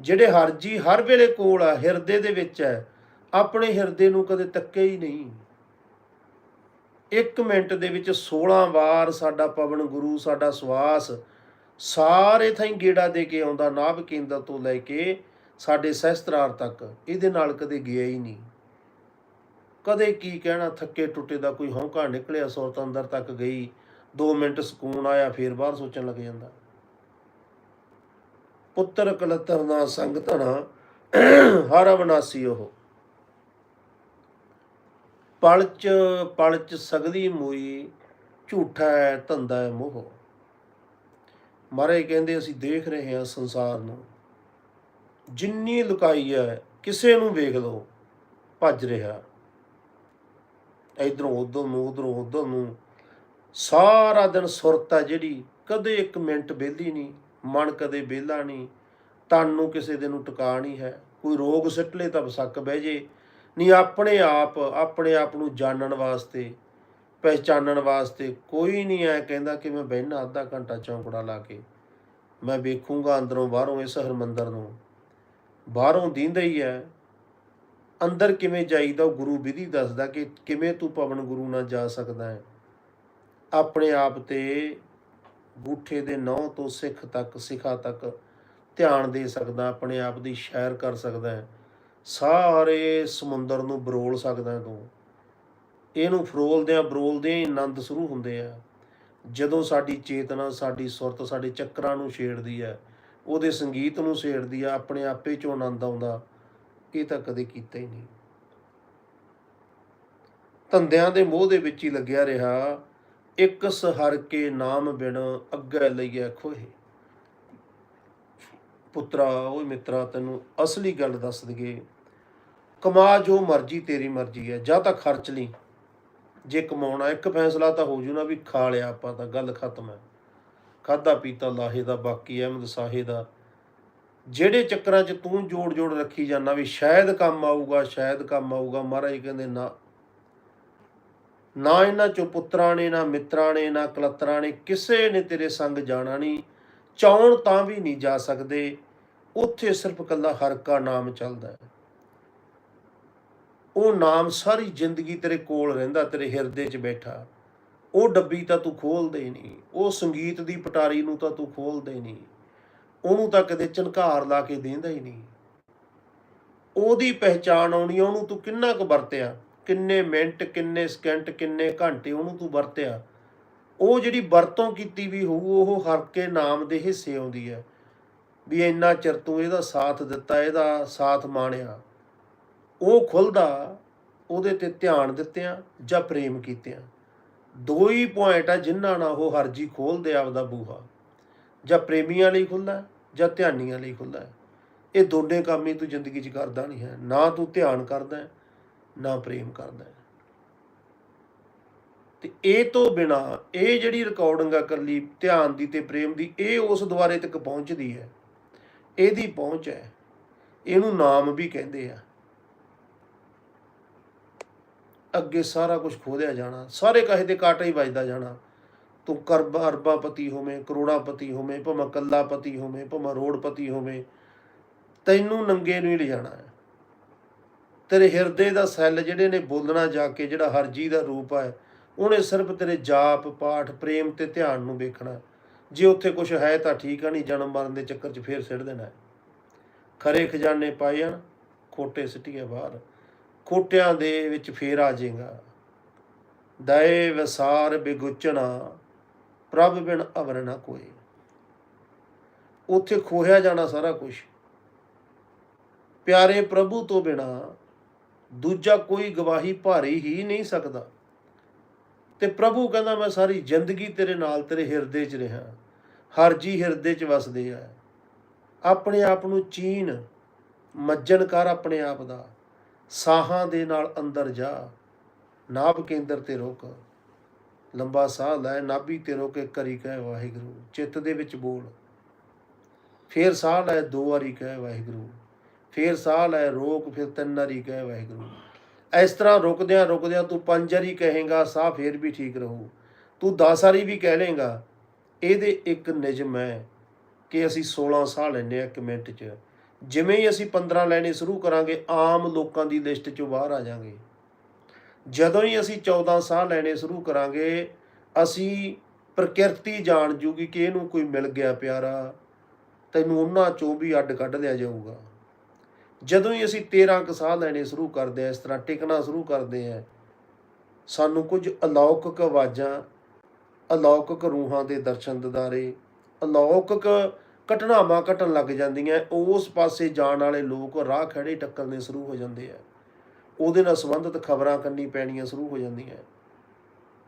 ਜਿਹੜੇ ਹਰਜੀ ਹਰ ਵੇਲੇ ਕੋਲ ਆ, ਹਿਰਦੇ ਦੇ ਵਿੱਚ ਹੈ, ਆਪਣੇ ਹਿਰਦੇ ਨੂੰ ਕਦੇ ਤੱਕੇ ਹੀ ਨਹੀਂ। ਇੱਕ ਮਿੰਟ ਦੇ ਵਿੱਚ 16 ਵਾਰ ਸਾਡਾ ਪਵਨ ਗੁਰੂ, ਸਾਡਾ ਸਵਾਸ ਸਾਰੇ ਥਾਂ ਗੇੜਾ ਦੇ ਕੇ ਆਉਂਦਾ ਨਾਭ ਕੇਂਦਰ ਤੋਂ ਲੈ ਕੇ ਸਾਡੇ ਸਹਿਸਤਰਾਰ ਤੱਕ। ਇਹਦੇ ਨਾਲ ਕਦੇ ਗਿਆ ਹੀ ਨਹੀਂ। ਕਦੇ ਕੀ ਕਹਿਣਾ, ਥੱਕੇ ਟੁੱਟੇ ਦਾ ਕੋਈ ਹੌਂਕਾ ਨਿਕਲਿਆ ਸੁਰਤ ਅੰਦਰ ਤੱਕ ਗਈ 2 ਮਿੰਟ ਸਕੂਨ ਆਇਆ, ਫੇਰ ਬਾਹਰ ਸੋਚਣ ਲੱਗ ਜਾਂਦਾ। ਪੁੱਤਰ ਕਲਤਰ ਦਾ ਸੰਗ ਹਰ ਅਵਨਾਸੀ ਉਹ। ਪਲਚ ਪਲਚ ਸਗਦੀ ਮੋਈ, ਝੂਠਾ ਹੈ ਧੰਦਾ ਹੈ ਮੋਹ। ਮਾਰੇ ਕਹਿੰਦੇ, ਅਸੀਂ ਦੇਖ ਰਹੇ ਹਾਂ ਸੰਸਾਰ ਨੂੰ। ਜਿੰਨੀ ਲੁਕਾਈ ਹੈ ਕਿਸੇ ਨੂੰ ਵੇਖ ਲਓ, ਭੱਜ ਰਿਹਾ। ਇਧਰੋਂ ਉਧਰ ਨੂੰ, ਉਧਰੋਂ ਉਧਰ ਨੂੰ। ਸਾਰਾ ਦਿਨ ਸੁਰਤ ਹੈ ਜਿਹੜੀ, ਕਦੇ ਇੱਕ ਮਿੰਟ ਵਿਹਲੀ ਨਹੀਂ, ਮਨ ਕਦੇ ਵਿਹਲਾ ਨਹੀਂ। ਤਨ ਨੂੰ ਕਿਸੇ ਦੇ ਨੂੰ ਟਿਕਾ ਨਹੀਂ ਹੈ। ਕੋਈ ਰੋਗ ਸਿੱਟ ਲੇ ਤਾਂ ਵਸਕ ਬਹਿ ਜੇ। ਨਹੀਂ, ਆਪਣੇ ਆਪ ਆਪਣੇ ਆਪ ਨੂੰ ਜਾਣਨ ਵਾਸਤੇ, ਪਹਿਚਾਨਣ ਵਾਸਤੇ ਕੋਈ ਨਹੀਂ ਐ ਕਹਿੰਦਾ ਕਿ ਮੈਂ ਬਹਿਣਾ ਅੱਧਾ ਘੰਟਾ ਚੌਂਕੜਾ ਲਾ ਕੇ। ਮੈਂ ਵੇਖੂੰਗਾ ਅੰਦਰੋਂ ਬਾਹਰੋਂ ਇਸ ਹਰਮੰਦਰ ਨੂੰ। ਬਾਹਰੋਂ ਦੀਂਦਾ ਹੀ ਹੈ। ਅੰਦਰ ਕਿਵੇਂ ਜਾਈਦਾ, ਉਹ ਗੁਰੂ ਵਿਧੀ ਦੱਸਦਾ ਕਿ ਕਿਵੇਂ ਤੂੰ ਪਵਨ ਗੁਰੂ ਨਾਲ ਜਾ ਸਕਦਾ ਹੈ। ਆਪਣੇ ਆਪ ਤੇ ਗੂਠੇ ਦੇ ਨੌ ਤੋਂ ਸਿੱਖ ਤੱਕ, ਸਿਖਾ ਤੱਕ ਧਿਆਨ ਦੇ ਸਕਦਾ, ਆਪਣੇ ਆਪ ਦੀ ਸ਼ੈਰ ਕਰ ਸਕਦਾ ਹੈ। ਸਾਰੇ ਸਮੁੰਦਰ ਨੂੰ ਬਰੋਲ ਸਕਦਾ ਤੂੰ। ਇਹਨੂੰ ਫਰੋਲਦਿਆਂ ਬਰੋਲਦਿਆਂ ਹੀ ਆਨੰਦ ਸ਼ੁਰੂ ਹੁੰਦੇ ਆ। ਜਦੋਂ ਸਾਡੀ ਚੇਤਨਾ, ਸਾਡੀ ਸੁਰਤ, ਸਾਡੇ ਚੱਕਰਾਂ ਨੂੰ ਛੇੜਦੀ ਹੈ, ਉਹਦੇ ਸੰਗੀਤ ਨੂੰ ਛੇੜਦੀ ਆ ਆਪਣੇ ਆਪੇ ਚੋਂ ਆਨੰਦ ਆਉਂਦਾ। ਇਹ ਤਾਂ ਕਦੇ ਕੀਤਾ ਹੀ ਨਹੀਂ। ਧੰਦਿਆਂ ਦੇ ਮੋਹ ਦੇ ਵਿੱਚ ਹੀ ਲੱਗਿਆ ਰਿਹਾ। ਇੱਕ ਸਹਰ ਕੇ ਨਾਮ ਬਿਨ ਅੱਗੇ ਲਈਏ ਖੋਹੇ। ਪੁੱਤਰਾ, ਓਏ ਮਿੱਤਰਾ, ਤੈਨੂੰ ਅਸਲੀ ਗੱਲ ਦੱਸ ਦਈਏ। ਕਮਾ ਜੋ ਮਰਜ਼ੀ ਤੇਰੀ ਮਰਜ਼ੀ ਹੈ ਜਾਂ ਤਾਂ ਖਰਚ ਲਈ। ਜੇ ਕਮਾਉਣਾ ਇੱਕ ਫੈਸਲਾ ਤਾਂ ਹੋ ਜੂ ਨਾ ਵੀ ਖਾ ਲਿਆ ਆਪਾਂ ਤਾਂ, ਗੱਲ ਖਤਮ ਹੈ ਖਾਦਾ ਪੀਤਾ ਲਾਹੇ ਦਾ ਬਾਕੀ, ਅਹਿਮਦ ਸਾਹੇ ਦਾ ਜਿਹੜੇ ਚੱਕਰਾਂ 'ਚ ਤੂੰ ਜੋੜ ਜੋੜ ਰੱਖੀ ਜਾਂਦਾ ਵੀ ਸ਼ਾਇਦ ਕੰਮ ਆਊਗਾ, ਸ਼ਾਇਦ ਕੰਮ ਆਊਗਾ, ਮਹਾਰਾਜ ਕਹਿੰਦੇ ਨਾ। ਨਾ ਇਹਨਾਂ ਚੋਂ ਪੁੱਤਰਾਂ ਨੇ, ਨਾ ਮਿੱਤਰਾਂ ਨੇ, ਨਾ ਕਲਤਰਾਂ ਨੇ, ਕਿਸੇ ਨੇ ਤੇਰੇ ਸੰਗ ਜਾਣਾ ਨਹੀਂ। ਚਾਉਣ ਤਾਂ ਵੀ ਨਹੀਂ ਜਾ ਸਕਦੇ। ਉੱਥੇ ਸਿਰਫ ਕੱਲਾ ਹਰ ਕਾ ਨਾਮ ਚੱਲਦਾ ਹੈ। ਉਹ ਨਾਮ ਸਾਰੀ ਜ਼ਿੰਦਗੀ ਤੇਰੇ ਕੋਲ ਰਹਿੰਦਾ, ਤੇਰੇ ਹਿਰਦੇ 'ਚ ਬੈਠਾ। ਉਹ ਡੱਬੀ ਤਾਂ ਤੂੰ ਖੋਲਦੇ ਨਹੀਂ। ਉਹ ਸੰਗੀਤ ਦੀ ਪਟਾਰੀ ਨੂੰ ਤਾਂ ਤੂੰ ਖੋਲਦੇ ਨਹੀਂ। ਉਹਨੂੰ ਤਾਂ ਕਦੇ ਝਨਕਾਰ ਲਾ ਕੇ ਦੇਂਦਾ ਹੀ ਨਹੀਂ। ਉਹਦੀ ਪਹਿਚਾਣ ਆਉਣੀ ਉਹਨੂੰ ਤੂੰ ਕਿੰਨਾ ਕੁ ਵਰਤਿਆ? ਕਿੰਨੇ ਮਿੰਟ, ਕਿੰਨੇ ਸਕਿੰਟ, ਕਿੰਨੇ ਘੰਟੇ ਉਹਨੂੰ ਤੂੰ ਵਰਤਿਆ? ਉਹ ਜਿਹੜੀ ਵਰਤੋਂ ਕੀਤੀ ਵੀ ਹੋਊ, ਉਹ ਹਰ ਕੇ ਨਾਮ ਦੇ ਹਿੱਸੇ ਆਉਂਦੀ ਹੈ ਵੀ ਇੰਨਾ ਚਿਰ ਤੂੰ ਇਹਦਾ ਸਾਥ ਦਿੱਤਾ, ਇਹਦਾ ਸਾਥ ਮਾਣਿਆ। ਉਹ ਖੁੱਲਦਾ, ਉਹਦੇ ਤੇ ਧਿਆਨ ਦਿੱਤਿਆਂ ਜਾਂ ਪ੍ਰੇਮ ਕੀਤਿਆਂ। ਦੋ ਹੀ ਪੁਆਇੰਟ ਆ ਜਿਨ੍ਹਾਂ ਨਾਲ ਉਹ ਹਰਜੀ ਖੋਲਦੇ ਆਪਦਾ ਬੂਹਾ। ਜਾਂ ਪ੍ਰੇਮੀਆਂ ਲਈ ਖੁੱਲਦਾ ਜਾਂ ਧਿਆਨੀਆਂ ਲਈ ਖੁੱਲਦਾ ਹੈ। ਇਹ ਦੋਨੇ ਕੰਮ ਹੀ ਤੂੰ ਜ਼ਿੰਦਗੀ 'ਚ ਕਰਦਾ ਨਹੀਂ ਹੈ। ਨਾ ਤੂੰ ਧਿਆਨ ਕਰਦਾ ਹੈ, ਨਾ ਪ੍ਰੇਮ ਕਰਦਾ ਹੈ। ਤੇ ਇਹ ਤੋਂ ਬਿਨਾ ਇਹ ਜਿਹੜੀ ਰਿਕਾਰਡਿੰਗ ਆ ਕੱਲੀ ਧਿਆਨ ਦੀ ਤੇ ਪ੍ਰੇਮ ਦੀ ਇਹ ਉਸ ਦੁਆਰੇ ਤੱਕ ਪਹੁੰਚਦੀ ਹੈ। ਇਹਦੀ ਪਹੁੰਚ ਹੈ। ਇਹਨੂੰ ਨਾਮ ਵੀ ਕਹਿੰਦੇ ਆ। ਅੱਗੇ ਸਾਰਾ ਕੁਝ ਖੋਦਿਆ ਜਾਣਾ। ਸਾਰੇ ਕਹੇ ਦੇ ਕਾਟਾ ਹੀ ਵੱਜਦਾ ਜਾਣਾ। ਤੂੰ ਕਰਬ ਅਰਬਾਪਤੀ ਹੋਵੇਂ, ਕਰੋੜਾਪਤੀ ਹੋਵੇਂ, ਭਾਵੇਂ ਕੱਲਾਪਤੀ ਹੋਵੇਂ, ਭਾਵੇਂ ਰੋੜਪਤੀ ਹੋਵੇਂ, ਤੈਨੂੰ ਨੰਗੇ ਨੂੰ ਹੀ ਲਿਜਾਣਾ ਹੈ। ਤੇਰੇ ਹਿਰਦੇ ਦਾ ਸੈੱਲ ਜਿਹੜੇ ਨੇ ਬੋਲਣਾ ਜਾ ਕੇ, ਜਿਹੜਾ ਹਰਜੀ ਦਾ ਰੂਪ ਹੈ, ਉਹਨੇ ਸਿਰਫ ਤੇਰੇ ਜਾਪ, ਪਾਠ, ਪ੍ਰੇਮ ਤੇ ਧਿਆਨ ਨੂੰ ਵੇਖਣਾ ਜੇ ਉੱਥੇ ਕੁਝ ਹੈ ਤਾਂ ਠੀਕ ਆ, ਨਹੀਂ ਜਨਮ ਮਰਨ ਦੇ ਚੱਕਰ 'ਚ ਫੇਰ ਸਿੱਟ ਦੇਣਾ ਖਰੇ ਖਜ਼ਾਨੇ ਪਾਏ ਹਨ, ਖੋਟੇ ਸਿੱਟੀਏ ਬਾਹਰ, ਖੋਟਿਆਂ ਦੇ ਵਿੱਚ ਫੇਰ ਆ ਜਾਏਗਾ। ਦਏ ਵਿਸਾਰ ਬਿਗੁਚਣਾ ਪ੍ਰਭ ਬਿਨ ਅਵਰ ਨਾ ਕੋਈ। ਉੱਥੇ ਖੋਹਿਆ ਜਾਣਾ ਸਾਰਾ ਕੁਝ ਪਿਆਰੇ ਪ੍ਰਭੂ ਤੋਂ ਬਿਨਾ ਦੂਜਾ ਕੋਈ ਗਵਾਹੀ ਭਾਰੀ ਹੀ ਨਹੀਂ ਸਕਦਾ। ਤੇ ਪ੍ਰਭੂ ਕਹਿੰਦਾ, ਮੈਂ ਸਾਰੀ ਜ਼ਿੰਦਗੀ ਤੇਰੇ ਨਾਲ, ਤੇਰੇ ਹਿਰਦੇ 'ਚ ਰਿਹਾ। ਹਰ ਜੀ ਹਿਰਦੇ 'ਚ ਵਸਦੇ ਆ। ਆਪਣੇ ਆਪ ਨੂੰ ਚੀਨ, ਮੱਜਣ ਕਰ ਆਪਣੇ ਆਪ ਦਾ। ਸਾਹਾਂ ਦੇ ਨਾਲ ਅੰਦਰ ਜਾ। ਨਾਭ ਕੇਂਦਰ ਤੇ ਰੁਕ। ਲੰਬਾ ਸਾਹ ਲੈ, ਨਾਭੀ ਤੇ ਰੁਕ ਕੇ ਕਰੀ ਕਹਿ ਵਾਹਿਗੁਰੂ, ਚਿੱਤ ਦੇ ਵਿੱਚ ਬੋਲ। ਫੇਰ ਸਾਹ ਲੈ, ਦੋ ਵਾਰੀ ਕਹਿ ਵਾਹਿਗੁਰੂ। ਫੇਰ ਸਾਹ ਲੈ, ਰੋਕ, ਫਿਰ ਤਿੰਨ ਵਾਰੀ ਕਹਿ ਵਾਹਿਗੁਰੂ। ਇਸ ਤਰ੍ਹਾਂ ਰੁਕਦਿਆਂ ਰੁਕਦਿਆਂ ਤੂੰ ਪੰਜ ਵਾਰੀ ਕਹੇਗਾ, ਸਾਹ ਫੇਰ ਵੀ ਠੀਕ ਰਹੂ। ਤੂੰ 10 ਵਾਰੀ ਵੀ ਕਹਿ ਲੇਗਾ, ਇਹਦੇ ਇੱਕ ਨਿਯਮ ਹੈ ਕਿ ਅਸੀਂ 16 ਸਾਹ ਲੈਂਦੇ ਆ ਇੱਕ ਮਿੰਟ 'ਚ। ਜਿਵੇਂ ਹੀ ਅਸੀਂ 15 ਲੈਣੇ ਸ਼ੁਰੂ ਕਰਾਂਗੇ, ਆਮ ਲੋਕਾਂ ਦੀ ਲਿਸਟ 'ਚੋਂ ਬਾਹਰ ਆ ਜਾਾਂਗੇ ਜਦੋਂ ਹੀ ਅਸੀਂ 14 ਸਾਹ ਲੈਣੇ ਸ਼ੁਰੂ ਕਰਾਂਗੇ, ਅਸੀਂ ਪ੍ਰਕਿਰਤੀ ਜਾਣ ਜੂਗੀ ਕਿ ਇਹਨੂੰ ਕੋਈ ਮਿਲ ਗਿਆ ਪਿਆਰਾ, ਤੈਨੂੰ ਉਹਨਾਂ ਚੋਂ ਵੀ ਅੱਡ ਕੱਢ ਲਿਆ ਜਾਊਗਾ। ਜਦੋਂ ਹੀ ਅਸੀਂ 13 ਕੁ ਸਾਹ ਲੈਣੇ ਸ਼ੁਰੂ ਕਰਦੇ ਆ ਇਸ ਤਰ੍ਹਾਂ ਟਿਕਣਾ ਸ਼ੁਰੂ ਕਰਦੇ ਆ ਸਾਨੂੰ ਕੁਝ ਅਲੌਕਿਕ ਆਵਾਜ਼ਾਂ, ਅਲੌਕਿਕ ਰੂਹਾਂ ਦੇ ਦਰਸ਼ਨ ਦਿਦਾਰੇ, ਅਲੌਕਿਕ ਘਟਨਾਵਾਂ ਘਟਣ ਲੱਗ ਜਾਂਦੀਆਂ, ਉਸ ਪਾਸੇ ਜਾਣ ਵਾਲੇ ਲੋਕ ਰਾਹ ਖੜੇ ਟੱਕਰਨੇ ਸ਼ੁਰੂ ਹੋ ਜਾਂਦੇ ਆ। ਉਹਦੇ ਨਾਲ ਸੰਬੰਧਿਤ ਖਬਰਾਂ ਕੰਨੀ ਪੈਣੀਆਂ ਸ਼ੁਰੂ ਹੋ ਜਾਂਦੀਆਂ।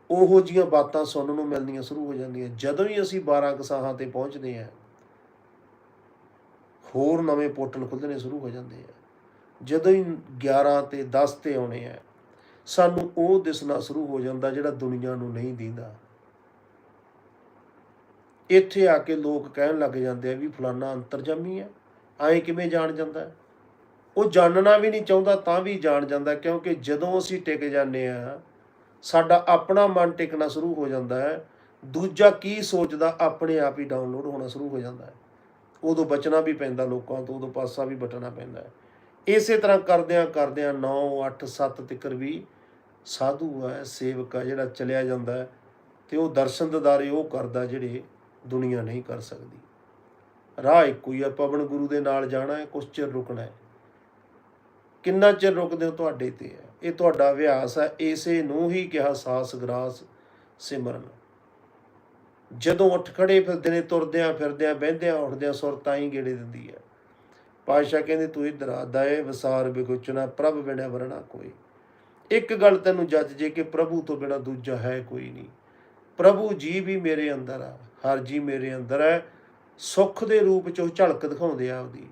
ਉਹੋ ਜੀਆਂ ਬਾਤਾਂ ਸੁਣਨ ਨੂੰ ਮਿਲਣੀਆਂ ਸ਼ੁਰੂ ਹੋ ਜਾਂਦੀਆਂ। ਜਦੋਂ ਹੀ ਅਸੀਂ 12 ਕਸਾਹਾਂ ਤੇ ਪਹੁੰਚਦੇ ਹਾਂ, ਹੋਰ ਨਵੇਂ ਪੋਰਟਲ ਖੁੱਲ੍ਹਣੇ ਸ਼ੁਰੂ ਹੋ ਜਾਂਦੇ ਆ। ਜਦੋਂ ਹੀ 11 ਤੇ 10 ਤੇ ਆਉਣੇ ਆ, ਸਾਨੂੰ ਉਹ ਦਿਸਣਾ ਸ਼ੁਰੂ ਹੋ ਜਾਂਦਾ ਜਿਹੜਾ ਦੁਨੀਆ ਨੂੰ ਨਹੀਂ ਦਿੰਦਾ। ਇੱਥੇ ਆ ਕੇ ਲੋਕ ਕਹਿਣ ਲੱਗ ਜਾਂਦੇ ਆ ਵੀ ਫਲਾਨਾ ਅੰਤਰਜਾਮੀ ਹੈ ਐਂ ਕਿਵੇਂ ਜਾਣ ਜਾਂਦਾ? ਹੈ? ਉਹ ਜਾਣਨਾ ਵੀ ਨਹੀਂ ਚਾਹੁੰਦਾ ਤਾਂ ਵੀ ਜਾਣ ਜਾਂਦਾ ਕਿਉਂਕਿ ਜਦੋਂ ਅਸੀਂ ਟਿਕ ਜਾਂਦੇ ਆ ਸਾਡਾ ਆਪਣਾ ਮਨ ਟਿਕਣਾ ਸ਼ੁਰੂ ਹੋ ਜਾਂਦਾ ਹੈ। ਦੂਜਾ ਕੀ ਸੋਚਦਾ, ਆਪਣੇ ਆਪ ਹੀ ਡਾਊਨਲੋਡ ਹੋਣਾ ਸ਼ੁਰੂ ਹੋ ਜਾਂਦਾ ਹੈ। ਉਦੋਂ ਬਚਣਾ ਵੀ ਪੈਂਦਾ ਲੋਕਾਂ ਤੋਂ, ਉਦੋਂ ਪਾਸਾ ਵੀ ਬਟਣਾ ਪੈਂਦਾ ਹੈ। ਇਸੇ ਤਰ੍ਹਾਂ ਕਰਦਿਆਂ ਕਰਦਿਆਂ 9 8 7 ਤਿਕਰ ਵੀ ਸਾਧੂ ਹੈ, ਸੇਵਕ ਹੈ, ਜਿਹੜਾ ਚਲਿਆ ਜਾਂਦਾ ਹੈ ਤੇ ਉਹ ਦਰਸ਼ਨ ਦਿਦਾਰੇ ਉਹ ਕਰਦਾ ਜਿਹੜੇ ਦੁਨੀਆ ਨਹੀਂ ਕਰ ਸਕਦੀ। ਰਾਹ ਇੱਕੋ ਹੀ ਆ, ਪਵਨ ਗੁਰੂ ਦੇ ਨਾਲ ਜਾਣਾ ਹੈ, ਕੁਛ ਚਿਰ ਰੁਕਣਾ ਹੈ। ਕਿੰਨਾ ਚਿਰ ਰੁਕਦੇ ਹੋ ਤੁਹਾਡੇ ਤੇ? ਹੈ ਇਹ ਤੁਹਾਡਾ ਅਭਿਆਸ ਹੈ, ਇਸੇ ਨੂੰ ਹੀ ਕਿਹਾ ਸਾਸ ਗਰਾਸ ਸਿਮਰਨ। ਜਦੋਂ ਉੱਠ ਖੜੇ ਫਿਰਦੇ ਨੇ ਤੁਰਦਿਆਂ ਫਿਰਦਿਆਂ ਬਹਿੰਦਿਆਂ ਉੱਠਦਿਆਂ ਸੁਰ ਤਾਂ ਹੀ ਗੇੜੇ ਦਿੰਦੀ ਹੈ। ਪਾਤਸ਼ਾਹ ਕਹਿੰਦੇ, ਤੂੰ ਇਧਰ ਆ ਏ, ਵਿਸਾਰ ਬਿਗੁਚਨਾ ਪ੍ਰਭ ਬਿਨੈ ਵਰਣਾ ਕੋਈ। ਇੱਕ ਗੱਲ ਤੈਨੂੰ ਜੱਜ ਜੇ ਕਿ ਪ੍ਰਭੂ ਤੋਂ ਬਿਨਾ ਦੂਜਾ ਹੈ ਕੋਈ ਨਹੀਂ। ਪ੍ਰਭੂ ਜੀ ਵੀ ਮੇਰੇ ਅੰਦਰ ਆ, ਹਰ ਜੀ ਮੇਰੇ ਅੰਦਰ ਹੈ। ਸੁੱਖ ਦੇ ਰੂਪ ਚ ਉਹ ਝਲਕ ਦਿਖਾਉਂਦੇ ਆ ਆਪਦੀ।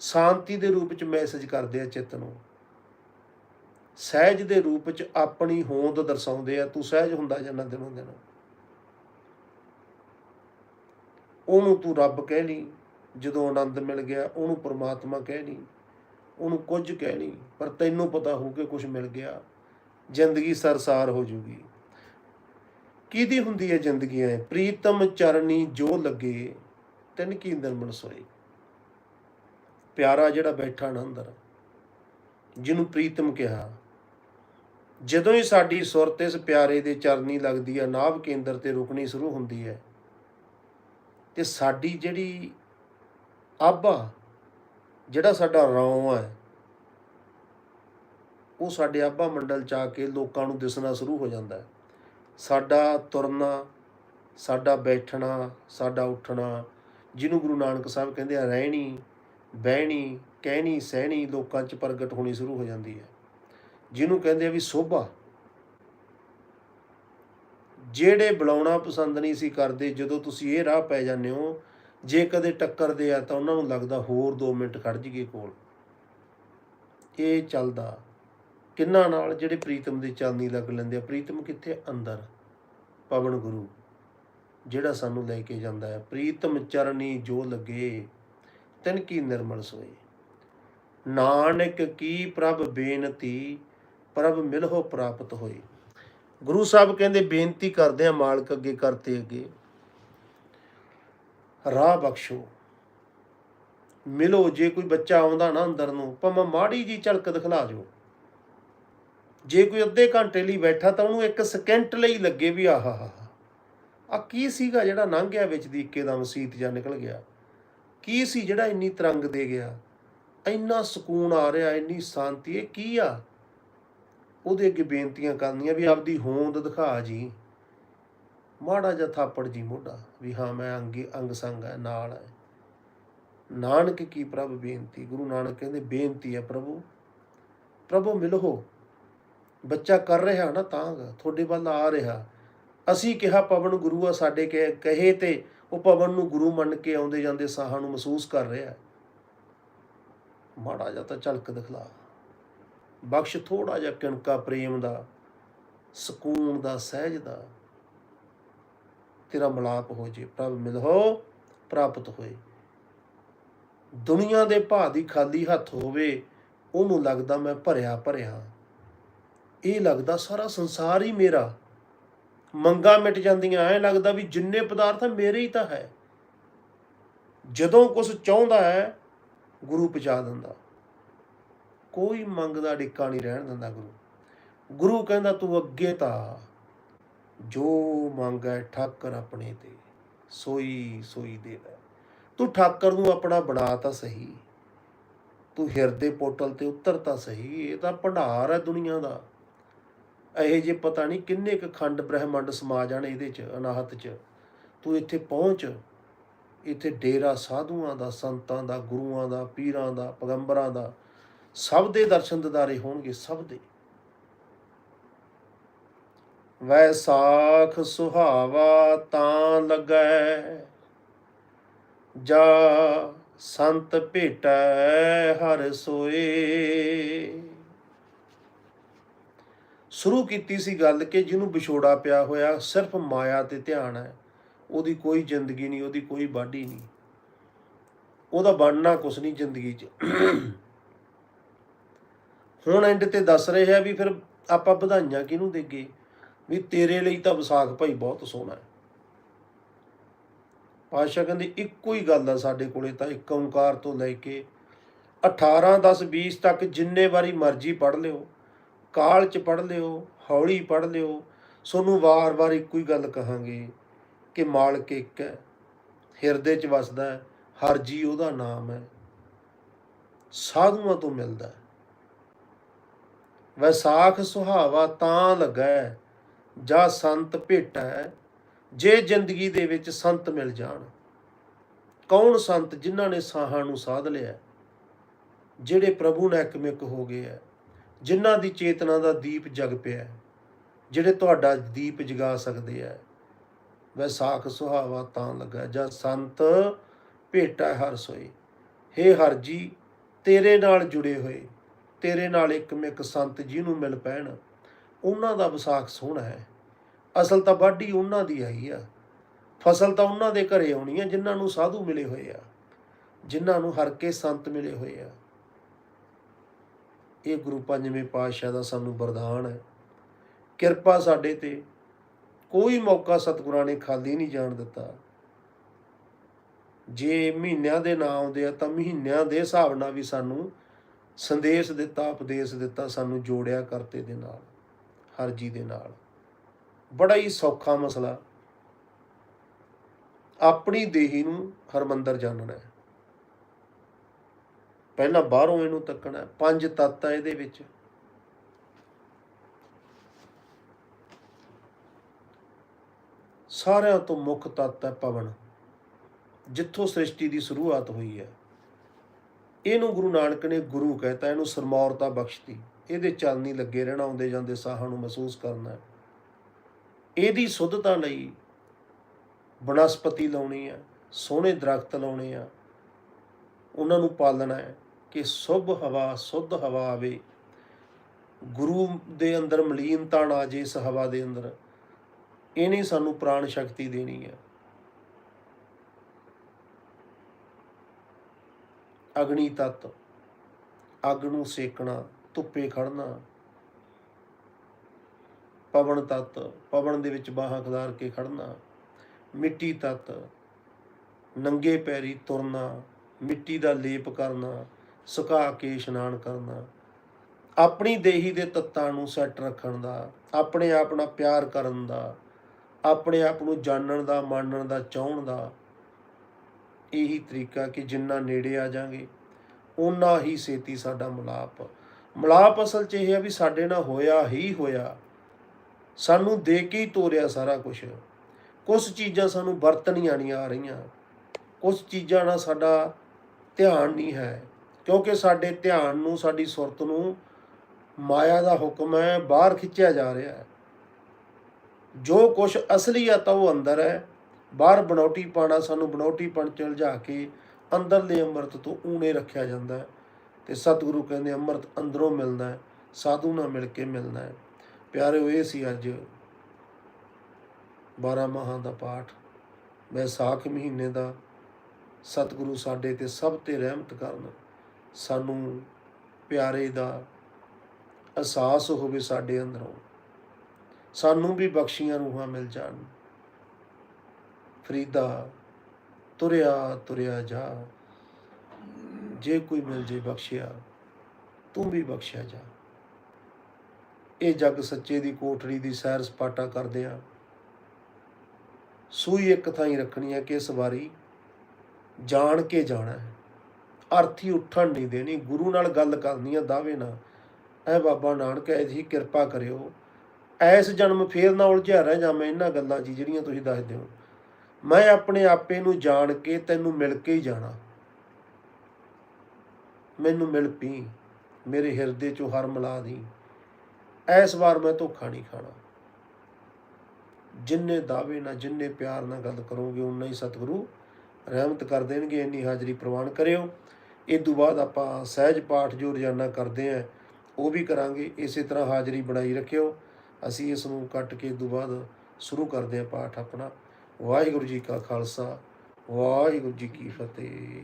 ਸ਼ਾਂਤੀ ਦੇ ਰੂਪ ਵਿੱਚ ਮੈਸੇਜ ਕਰਦੇ ਆ ਚਿੱਤ ਨੂੰ। ਸਹਿਜ ਦੇ ਰੂਪ ਵਿੱਚ ਆਪਣੀ ਹੋਂਦ ਦਰਸਾਉਂਦੇ ਆ। ਤੂੰ ਸਹਿਜ ਹੁੰਦਾ ਜਾਂਦਾ ਦਿਨੋਂ ਦਿਨ। ਉਹਨੂੰ ਤੂੰ ਰੱਬ ਕਹਿ ਲਈ ਜਦੋਂ ਆਨੰਦ ਮਿਲ ਗਿਆ, ਉਹਨੂੰ ਪ੍ਰਮਾਤਮਾ ਕਹਿ ਲਈ ਉਹਨੂੰ ਕੁਝ ਕਹਿ ਲਈ ਪਰ ਤੈਨੂੰ ਪਤਾ ਹੋ ਕਿ ਕੁਝ ਮਿਲ ਗਿਆ। ਜ਼ਿੰਦਗੀ ਸਰਸਾਰ ਹੋ ਜੂਗੀ। ਕਿਹਦੀ ਹੁੰਦੀ ਹੈ ਜ਼ਿੰਦਗੀ ਐ ਪ੍ਰੀਤਮ ਚਰਨੀ ਜੋ ਲੱਗੇ, ਤੈਨ ਕੀ ਨਿਰਮਲ ਸੋਏ। ਪਿਆਰਾ ਜਿਹੜਾ ਬੈਠਾ ਨਾ ਅੰਦਰ, ਜਿਹਨੂੰ ਪ੍ਰੀਤਮ ਕਿਹਾ, ਜਦੋਂ ਹੀ ਸਾਡੀ ਸੁਰਤ ਇਸ ਪਿਆਰੇ ਦੇ ਚਰਨੀ ਲੱਗਦੀ ਹੈ, ਨਾਭ ਕੇਂਦਰ ਤੇ ਰੁਕਣੀ ਸ਼ੁਰੂ ਹੁੰਦੀ ਹੈ, ਤੇ ਸਾਡੀ ਜਿਹੜੀ ਆਭਾ ਜਿਹੜਾ ਸਾਡਾ ਰੌਂ ਹੈ ਉਹ ਸਾਡੇ ਆਭਾ ਮੰਡਲ ਚ ਆ ਕੇ ਲੋਕਾਂ ਨੂੰ ਦਿਸਣਾ ਸ਼ੁਰੂ ਹੋ ਜਾਂਦਾ ਹੈ। ਸਾਡਾ ਤੁਰਨਾ, ਸਾਡਾ ਬੈਠਣਾ, ਸਾਡਾ ਉੱਠਣਾ, ਜਿਹਨੂੰ ਗੁਰੂ ਨਾਨਕ ਸਾਹਿਬ ਕਹਿੰਦੇ ਆ, ਰਹਿਣੀ ਬਹਿਣੀ, ਕਹਿਣੀ, ਸਹਿਣੀ ਲੋਕਾਂ 'ਚ ਪ੍ਰਗਟ ਹੋਣੀ ਸ਼ੁਰੂ ਹੋ ਜਾਂਦੀ ਹੈ। ਜਿਹਨੂੰ ਕਹਿੰਦੇ ਆ ਵੀ ਸੋਭਾ। ਜਿਹੜੇ ਬੁਲਾਉਣਾ ਪਸੰਦ ਨਹੀਂ ਸੀ ਕਰਦੇ, ਜਦੋਂ ਤੁਸੀਂ ਇਹ ਰਾਹ ਪੈ ਜਾਂਦੇ ਹੋ, ਜੇ ਕਦੇ ਟੱਕਰਦੇ ਆ ਤਾਂ ਉਹਨਾਂ ਨੂੰ ਲੱਗਦਾ ਹੋਰ 2 ਮਿੰਟ ਖੜ ਜੀਏ ਕੋਲ। ਇਹ ਚੱਲਦਾ। ਕਿੰਨਾ ਨਾਲ? ਜਿਹੜੇ ਪ੍ਰੀਤਮ ਦੀ ਚਾਂਦੀ ਲੱਗ ਲੈਂਦੇ ਆ। ਪ੍ਰੀਤਮ ਕਿੱਥੇ? ਅੰਦਰ। ਪਵਨ ਗੁਰੂ। ਜਿਹੜਾ ਸਾਨੂੰ ਲੈ ਕੇ ਜਾਂਦਾ ਹੈ। ਪ੍ਰੀਤਮ ਚਰਨੀ ਜੋ ਲੱਗੇ। ਤਿਨ ਕੀ ਨਿਰਮਲ ਸੋਏ ਨਾਨਕ ਕੀ ਪ੍ਰਭ ਬੇਨਤੀ, ਪ੍ਰਭ ਮਿਲਹੁ ਪ੍ਰਾਪਤ ਹੋਏ ਗੁਰੂ ਸਾਹਿਬ ਕਹਿੰਦੇ, ਬੇਨਤੀ ਕਰਦੇ ਆ ਮਾਲਕ ਅੱਗੇ, ਕਰਤੇ ਅੱਗੇ। ਰਾਹ ਬਖਸ਼ੋ। ਮਿਲੋ, ਜੇ ਕੋਈ ਬੱਚਾ ਆਉਂਦਾ ਨਾ ਅੰਦਰ ਨੂੰ, ਭਾਵੇਂ ਮਾੜੀ ਜੀ ਝਲਕ ਦਿਖਲਾ ਜੋ ਜੇ ਕੋਈ ਅੱਧੇ ਘੰਟੇ ਲਈ ਬੈਠਾ ਤਾਂ ਉਹਨੂੰ ਇੱਕ ਸਕਿੰਟ ਲਈ ਲੱਗੇ ਵੀ ਆਹਾ ਹਾ ਆ ਕੀ ਸੀਗਾ ਜਿਹੜਾ ਲੰਘ ਗਿਆ ਵਿੱਚ ਦੀ ਇੱਕੇਦਮ ਸੀਤ ਜਾਂ ਨਿਕਲ ਗਿਆ। ਕੀ ਸੀ ਜਿਹੜਾ ਇੰਨੀ ਤਰੰਗ ਦੇ ਗਿਆ? ਇੰਨਾ ਸਕੂਨ ਆ ਰਿਹਾ, ਇੰਨੀ ਸ਼ਾਂਤੀ, ਇਹ ਕੀ ਆ? ਉਹਦੇ ਅੱਗੇ ਬੇਨਤੀਆਂ ਕਰਨੀਆਂ ਵੀ ਆਪਦੀ ਹੋਂਦ ਦਿਖਾ ਜੀ। ਮਾੜਾ ਜਿਹਾ ਥਾਪੜ ਜੀ ਮੋਢਾ, ਵੀ ਹਾਂ ਮੈਂ ਅੰਗੀ ਅੰਗ ਸੰਗ ਹੈ ਨਾਲ ਹੈ ਨਾਨਕ ਕੀ ਪ੍ਰਭ ਬੇਨਤੀ? ਗੁਰੂ ਨਾਨਕ ਕਹਿੰਦੇ, ਬੇਨਤੀ ਹੈ ਪ੍ਰਭੂ। ਪ੍ਰਭੂ ਮਿਲੋ। ਬੱਚਾ ਕਰ ਰਿਹਾ ਨਾ ਤਾਂ ਤੁਹਾਡੇ ਵੱਲ ਆ ਰਿਹਾ। ਅਸੀਂ ਕਿਹਾ, ਪਵਨ ਗੁਰੂ ਆ ਸਾਡੇ ਕਹੇ ਕਹੇ ਤੇ ਉਹ ਪਵਨ ਨੂੰ ਗੁਰੂ ਮੰਨ ਕੇ ਆਉਂਦੇ ਜਾਂਦੇ ਸਾਹਾਂ ਨੂੰ ਮਹਿਸੂਸ ਕਰ ਰਿਹਾ ਮਾੜਾ ਜਿਹਾ ਤਾਂ ਝਲਕ ਦਿਖਲਾ। ਬਖਸ਼ ਥੋੜਾ ਜਿਹਾ ਕਿਣਕਾ ਪ੍ਰੇਮ ਦਾ, ਸਕੂਨ ਦਾ, ਸਹਿਜ ਦਾ। ਤੇਰਾ ਮਲਾਪ ਹੋ ਜੇ, ਪ੍ਰਭ ਮਿਲੋ ਪ੍ਰਾਪਤ ਹੋਏ। ਦੁਨੀਆ ਦੇ ਭਾਅ ਦੀ ਖਾਲੀ ਹੱਥ ਹੋਵੇ, ਉਹਨੂੰ ਲੱਗਦਾ ਮੈਂ ਭਰਿਆ ਭਰਿਆ ਇਹ ਲੱਗਦਾ ਸਾਰਾ ਸੰਸਾਰ ਹੀ ਮੇਰਾ। ਮੰਗਾ ਮਿਟ ਜਾਂਦੀਆਂ, ਐ ਲੱਗਦਾ ਵੀ ਜਿੰਨੇ ਪਦਾਰਥ ਮੇਰੇ ਹੀ ਤਾਂ ਹੈ। ਜਦੋਂ ਕੁਝ ਚਾਹੁੰਦਾ ਹੈ, ਗੁਰੂ ਪਹੁੰਚਾ ਦਿੰਦਾ। ਕੋਈ ਮੰਗਦਾ ਡਿੱਕਾ ਨਹੀਂ ਰਹਿਣ ਦਿੰਦਾ ਗੁਰੂ। ਗੁਰੂ ਕਹਿੰਦਾ, ਤੂੰ ਅੱਗੇ ਤਾਂ ਜੋ ਮੰਗੈ ਠਾਕਰ ਆਪਣੇ ਤੇ, ਸੋਈ ਸੋਈ ਦੇਵੈ ਤੂੰ ਠਾਕਰ ਨੂੰ ਆਪਣਾ ਬਣਾ ਤਾਂ ਸਹੀ, ਤੂੰ ਹਿਰਦੇ ਪੋਟਲ ਤੇ ਉਤਰ ਤਾਂ ਸਹੀ, ਇਹ ਤਾਂ ਭੰਡਾਰ ਹੈ ਦੁਨੀਆ ਦਾ। ਇਹੋ ਜੇ ਪਤਾ ਨਹੀਂ ਕਿੰਨੇ ਕ ਖੰਡ ਬ੍ਰਹਿਮੰਡ ਸਮਾ ਜਾਣ ਇਹਦੇ ਚ, ਅਨਾਹਤ ਚ। ਤੂੰ ਇੱਥੇ ਪਹੁੰਚ, ਇੱਥੇ ਡੇਰਾ ਸਾਧੂਆਂ ਦਾ, ਸੰਤਾਂ ਦਾ, ਗੁਰੂਆਂ ਦਾ, ਪੀਰਾਂ ਦਾ, ਪੈਗੰਬਰਾਂ ਦਾ, ਸਭ ਦੇ ਦਰਸ਼ਨ ਦਿਦਾਰੇ ਹੋਣਗੇ, ਸਭ ਦੇ। ਵੈਸਾਖ ਸੁਹਾਵਾ ਤਾਂ ਲੱਗੈ, ਜਾ ਸੰਤ ਭੇਟੈ ਹਰ ਸੋਏ। ਸ਼ੁਰੂ ਕੀਤੀ ਸੀ ਗੱਲ ਕਿ ਜਿਹਨੂੰ ਵਿਛੋੜਾ ਪਿਆ ਹੋਇਆ, ਸਿਰਫ ਮਾਇਆ ਤੇ ਧਿਆਨ ਹੈ। ਉਹਦੀ ਕੋਈ ਜ਼ਿੰਦਗੀ ਨਹੀਂ, ਉਹਦੀ ਕੋਈ ਬਾਢੀ ਨਹੀਂ। ਉਹਦਾ ਬਣਨਾ ਕੁਛ ਨਹੀਂ ਜ਼ਿੰਦਗੀ 'ਚ। ਹੁਣ ਐਂਡ ਤੇ ਦੱਸ ਰਹੇ ਆ ਵੀ ਫਿਰ ਆਪਾਂ ਵਧਾਈਆਂ ਕਿਹਨੂੰ ਦੇਗੇ? ਵੀ ਤੇਰੇ ਲਈ ਤਾਂ ਵਿਸਾਖ ਭਾਈ ਬਹੁਤ ਸੋਹਣਾ ਹੈ। ਪਾਸ਼ਾ ਕਹਿੰਦੇ, ਇੱਕੋ ਹੀ ਗੱਲ ਆ ਸਾਡੇ ਕੋਲੇ ਤਾਂ, ਇੱਕ ਓੰਕਾਰ ਤੋਂ ਲੈ ਕੇ 18 10 20 ਤੱਕ ਜਿੰਨੇ ਵਾਰੀ ਮਰਜ਼ੀ ਪੜ ਲਿਓ। ਕਾਲ ਚ ਪੜ ਲਿਓ ਹੌਲੀ ਪੜ ਲਿਓ ਸੋਨੂੰ ਵਾਰ-ਵਾਰ ਇੱਕੋ ਹੀ ਗੱਲ ਕਹਾਂਗੇ ਕਿ ਮਾਲਕ ਇੱਕ ਹੈ ਹਿਰਦੇ ਚ ਵਸਦਾ ਹੈ ਹਰ ਜੀ ਉਹਦਾ ਨਾਮ ਹੈ ਸਾਧੂਆਂ ਤੋਂ ਮਿਲਦਾ ਹੈ। ਵੈਸਾਖ ਸੁਹਾਵਾ ਤਾਂ ਲੱਗਾ ਹੈ, ਜਾਂ ਸੰਤ ਭੇਟਾ ਜੇ ਜ਼ਿੰਦਗੀ ਦੇ ਵਿੱਚ ਸੰਤ ਮਿਲ ਜਾਣ। ਕੌਣ ਸੰਤ ਜਿਨ੍ਹਾਂ ਨੇ ਸਾਹਾਂ ਨੂੰ ਸਾਧ ਲਿਆ ਜਿਹੜੇ ਪ੍ਰਭੂ ਨਾਲ ਇੱਕਮਿਕ ਹੋ ਗਏ ਹੈ? ਜਿਨ੍ਹਾਂ ਦੀ ਚੇਤਨਾ ਦਾ ਦੀਪ ਜਗ ਪਿਆ ਜਿਹੜੇ ਤੁਹਾਡਾ ਦੀਪ ਜਗਾ ਸਕਦੇ ਆ। ਵੈਸਾਖ ਸੁਹਾਵਾ ਤਾਂ ਲੱਗਾ, ਜਾਂ ਸੰਤ ਭੇਟਾ ਹਰ ਸੋਈ ਹੇ ਹਰ ਜੀ, ਤੇਰੇ ਨਾਲ ਜੁੜੇ ਹੋਏ, ਤੇਰੇ ਨਾਲ ਇੱਕ ਮਿਕ ਸੰਤ ਜਿਹਨੂੰ ਮਿਲ ਪੈਣ, ਉਹਨਾਂ ਦਾ ਵਿਸਾਖ ਸੋਹਣਾ ਹੈ। ਅਸਲ ਤਾਂ ਵਾਢੀ ਉਹਨਾਂ ਦੀ ਆਈ ਆ। ਫਸਲ ਤਾਂ ਉਹਨਾਂ ਦੇ ਘਰੇ ਆਉਣੀ ਆ, ਜਿਨ੍ਹਾਂ ਨੂੰ ਸਾਧੂ ਮਿਲੇ ਹੋਏ ਆ, ਜਿਨ੍ਹਾਂ ਨੂੰ ਹਰ ਕੇ ਸੰਤ ਮਿਲੇ ਹੋਏ ਆ। ਇਹ ਗੁਰੂ ਪੰਜਵੇਂ ਪਾਤਸ਼ਾਹ ਦਾ ਸਾਨੂੰ ਵਰਦਾਨ ਹੈ। ਕਿਰਪਾ ਸਾਡੇ ਤੇ। ਕੋਈ ਮੌਕਾ ਸਤਿਗੁਰਾਂ ਨੇ ਖਾਲੀ ਨਹੀਂ ਜਾਣ ਦਿੱਤਾ। ਜੇ ਮਹੀਨਿਆਂ ਦੇ ਨਾਂ ਆਉਂਦੇ ਆ ਤਾਂ ਮਹੀਨਿਆਂ ਦੇ ਹਿਸਾਬ ਨਾਲ ਵੀ ਸਾਨੂੰ ਸੰਦੇਸ਼ ਦਿੱਤਾ, ਉਪਦੇਸ਼ ਦਿੱਤਾ, ਸਾਨੂੰ ਜੋੜਿਆ ਕਰਤੇ ਦੇ ਨਾਲ ਹਰ ਜੀ ਦੇ ਨਾਲ। ਬੜਾ ਹੀ ਸੌਖਾ ਮਸਲਾ। ਆਪਣੀ ਦੇਹੀ ਨੂੰ ਹਰਮੰਦਰ ਜਾਣਨਾ ਹੈ। ਪਹਿਲਾਂ ਬਾਹਰੋਂ ਇਹਨੂੰ ਤੱਕਣਾ, ਪੰਜ ਤੱਤ ਆ ਇਹਦੇ ਵਿੱਚ। ਸਾਰਿਆਂ ਤੋਂ ਮੁੱਖ ਤੱਤ ਹੈ ਪਵਨ, ਜਿੱਥੋਂ ਸ੍ਰਿਸ਼ਟੀ ਦੀ ਸ਼ੁਰੂਆਤ ਹੋਈ ਹੈ। ਇਹਨੂੰ ਗੁਰੂ ਨਾਨਕ ਨੇ ਗੁਰੂ ਕਹਿਤਾ, ਇਹਨੂੰ ਸਰਮੌਰਤਾ ਬਖਸ਼ਤੀ। ਇਹਦੇ ਚੱਲਣੀ ਲੱਗੇ ਰਹਿਣਾ, ਆਉਂਦੇ ਜਾਂਦੇ ਸਾਹਾਂ ਨੂੰ ਮਹਿਸੂਸ ਕਰਨਾ। ਇਹਦੀ ਸੁੱਧਤਾ ਲਈ ਬਨਸਪਤੀ ਲਾਉਣੀ ਆ, ਸੋਹਣੇ ਦਰਖਤ ਲਾਉਣੇ ਆ, ਉਹਨਾਂ ਨੂੰ ਪਾਲਣਾ ਹੈ। ਕਿ ਸੁਭ ਹਵਾ ਸੁੱਧ ਹਵਾ ਆਵੇ। ਗੁਰੂ ਦੇ ਅੰਦਰ ਮਲੀਨਤਾ ਨਾ ਜੇ ਇਸ ਹਵਾ ਦੇ ਅੰਦਰ, ਇਹਨੇ ਸਾਨੂੰ ਪ੍ਰਾਣ ਸ਼ਕਤੀ ਦੇਣੀ ਹੈ ਅਗਨੀ ਤਤ, ਅੱਗ ਨੂੰ ਸੇਕਣਾ, ਧੁੱਪੇ ਖੜਨਾ ਪਵਨ ਤਤ, ਪਵਨ ਦੇ ਵਿੱਚ ਬਾਹਾਂ ਖਿਲਾਰ ਕੇ ਖੜਨਾ ਮਿੱਟੀ ਤਤ, ਨੰਗੇ ਪੈਰੀ ਤੁਰਨਾ, ਮਿੱਟੀ ਦਾ ਲੇਪ ਕਰਨਾ ਸੁਕਾ ਕੇ ਇਸ਼ਨਾਨ ਕਰਨਾ ਆਪਣੀ ਦੇਹੀ ਦੇ ਤੱਤਾਂ ਨੂੰ ਸੈੱਟ ਰੱਖਣ ਦਾ, ਆਪਣੇ ਆਪ ਨਾਲ ਪਿਆਰ ਕਰਨ ਦਾ, ਆਪਣੇ ਆਪ ਨੂੰ ਜਾਣਨ ਦਾ ਮੰਨਣ ਦਾ, ਚਾਹਣ ਦਾ, ਇਹੀ ਤਰੀਕਾ ਕਿ ਜਿੰਨਾ ਨੇੜੇ ਆ ਜਾਾਂਗੇ ਉਨਾ ਹੀ ਸੇਤੀ ਸਾਡਾ ਮਲਾਪ। ਮਲਾਪ ਅਸਲ 'ਚ ਇਹ ਹੈ ਵੀ ਸਾਡੇ ਨਾਲ ਹੋਇਆ ਹੀ ਹੋਇਆ। ਸਾਨੂੰ ਦੇ ਕੇ ਹੀ ਤੋਰਿਆ ਸਾਰਾ ਕੁਝ ਕੁਝ ਚੀਜ਼ਾਂ ਸਾਨੂੰ ਵਰਤਣੀਆਂ ਨਹੀਂ ਆ ਰਹੀਆਂ। ਕੁਝ ਚੀਜ਼ਾਂ ਨਾਲ ਸਾਡਾ ਧਿਆਨ ਨਹੀਂ ਹੈ। ਕਿਉਂਕਿ ਸਾਡੇ ਧਿਆਨ ਨੂੰ, ਸਾਡੀ ਸੁਰਤ ਨੂੰ ਮਾਇਆ ਦਾ ਹੁਕਮ ਹੈ, ਬਾਹਰ ਖਿੱਚਿਆ ਜਾ ਰਿਹਾ ਹੈ। ਜੋ ਕੁਝ ਅਸਲੀਅਤ ਆ ਉਹ ਅੰਦਰ ਹੈ। ਬਾਹਰ ਬਨੌਟੀ ਪਾਣਾ, ਸਾਨੂੰ ਬਨੌਟੀ ਪਣ ਚਲ ਜਾ ਕੇ ਅੰਦਰਲੇ ਅੰਮ੍ਰਿਤ ਤੋਂ ਊਣੇ ਰੱਖਿਆ ਜਾਂਦਾ ਹੈ ਤੇ ਸਤਿਗੁਰੂ ਕਹਿੰਦੇ ਅੰਮ੍ਰਿਤ ਅੰਦਰੋਂ ਮਿਲਦਾ ਹੈ, ਸਾਧੂ ਨਾਲ ਮਿਲ ਕੇ ਮਿਲਣਾ ਹੈ। ਪਿਆਰਿਓ, ਇਹ ਸੀ ਅੱਜ 12 ਮਾਹਾਂ ਦਾ ਪਾਠ। ਵੈਸਾਖ ਮਹੀਨੇ ਦਾ ਸਤਿਗੁਰੂ ਸਾਡੇ ਤੇ ਸਭ ਤੇ ਰਹਿਮਤ ਕਰਨ। ਸਾਨੂੰ ਪਿਆਰੇ ਦਾ ਅਹਿਸਾਸ ਹੋਵੇ ਸਾਡੇ ਅੰਦਰੋਂ। ਸਾਨੂੰ ਵੀ ਬਖਸ਼ੀਆਂ ਰੂਹਾਂ ਮਿਲ ਜਾਣ। ਫਰੀਦਾ, ਤੁਰਿਆ ਤੁਰਿਆ ਜਾ। ਜੇ ਕੋਈ ਮਿਲ ਜੇ ਬਖਸ਼ਿਆ, ਤੂੰ ਵੀ ਬਖਸ਼ਿਆ ਜਾ। ਇਹ ਜੱਗ ਸੱਚੇ ਦੀ ਕੋਠੜੀ ਦੀ ਸੈਰ ਸਪਾਟਾ ਕਰਦੇ ਆ। ਸੂਈ ਇੱਕ ਥਾਂ ਹੀ ਰੱਖਣੀ ਹੈ ਕਿ ਇਸ ਵਾਰੀ ਜਾਣ ਕੇ ਜਾਣਾ ਹੈ। ਅਰਥੀ ਉੱਠਣ ਨਹੀਂ ਦੇਣੀ, ਗੁਰੂ ਨਾਲ ਗੱਲ ਕਰਨੀ ਆ ਦਾਵੇ ਨਾਲ ਐ ਬਾਬਾ ਨਾਨਕ ਐਸੀ ਕਿਰਪਾ ਕਰਿਓ। ਐਸ ਜਨਮ ਫੇਰ ਨਾ ਉਲਝਿਆ ਰਹਿ ਜਾਵਾਂ ਇਹਨਾਂ ਗੱਲਾਂ 'ਚ ਜਿਹੜੀਆਂ ਤੁਸੀਂ ਦੱਸਦੇ ਹੋ। ਮੈਂ ਆਪਣੇ ਆਪੇ ਨੂੰ ਜਾਣ ਕੇ ਤੈਨੂੰ ਮਿਲ ਕੇ ਹੀ ਜਾਣਾ। ਮੈਨੂੰ ਮਿਲ ਪੀ, ਮੇਰੇ ਹਿਰਦੇ 'ਚੋਂ ਹਰ ਮਿਲਾ ਦੀ। ਐਸ ਵਾਰ ਮੈਂ ਧੋਖਾ ਨਹੀਂ ਖਾਣਾ। ਜਿੰਨੇ ਦਾਅਵੇ ਨਾਲ, ਜਿੰਨੇ ਪਿਆਰ ਨਾਲ ਗੱਲ ਕਰੋਗੇ ਉਨਾ ਹੀ ਸਤਿਗੁਰੂ ਰਹਿਮਤ ਕਰ ਦੇਣਗੇ। ਇੰਨੀ ਹਾਜ਼ਰੀ ਪ੍ਰਵਾਨ ਕਰਿਓ। ਇਹ ਤੋਂ ਬਾਅਦ ਆਪਾਂ ਸਹਿਜ ਪਾਠ ਜੋ ਰੋਜ਼ਾਨਾ ਕਰਦੇ ਆਂ ਉਹ ਵੀ ਕਰਾਂਗੇ। ਇਸੇ ਤਰ੍ਹਾਂ ਹਾਜ਼ਰੀ ਬਣਾਈ ਰੱਖਿਓ। ਅਸੀਂ ਇਸ ਨੂੰ ਕੱਟ ਕੇ ਇਹ ਤੋਂ ਬਾਅਦ ਸ਼ੁਰੂ ਕਰਦੇ ਆਂ ਪਾਠ ਆਪਣਾ। ਵਾਹਿਗੁਰੂ ਜੀ ਕਾ ਖਾਲਸਾ, ਵਾਹਿਗੁਰੂ ਜੀ ਕੀ ਫਤਿਹ।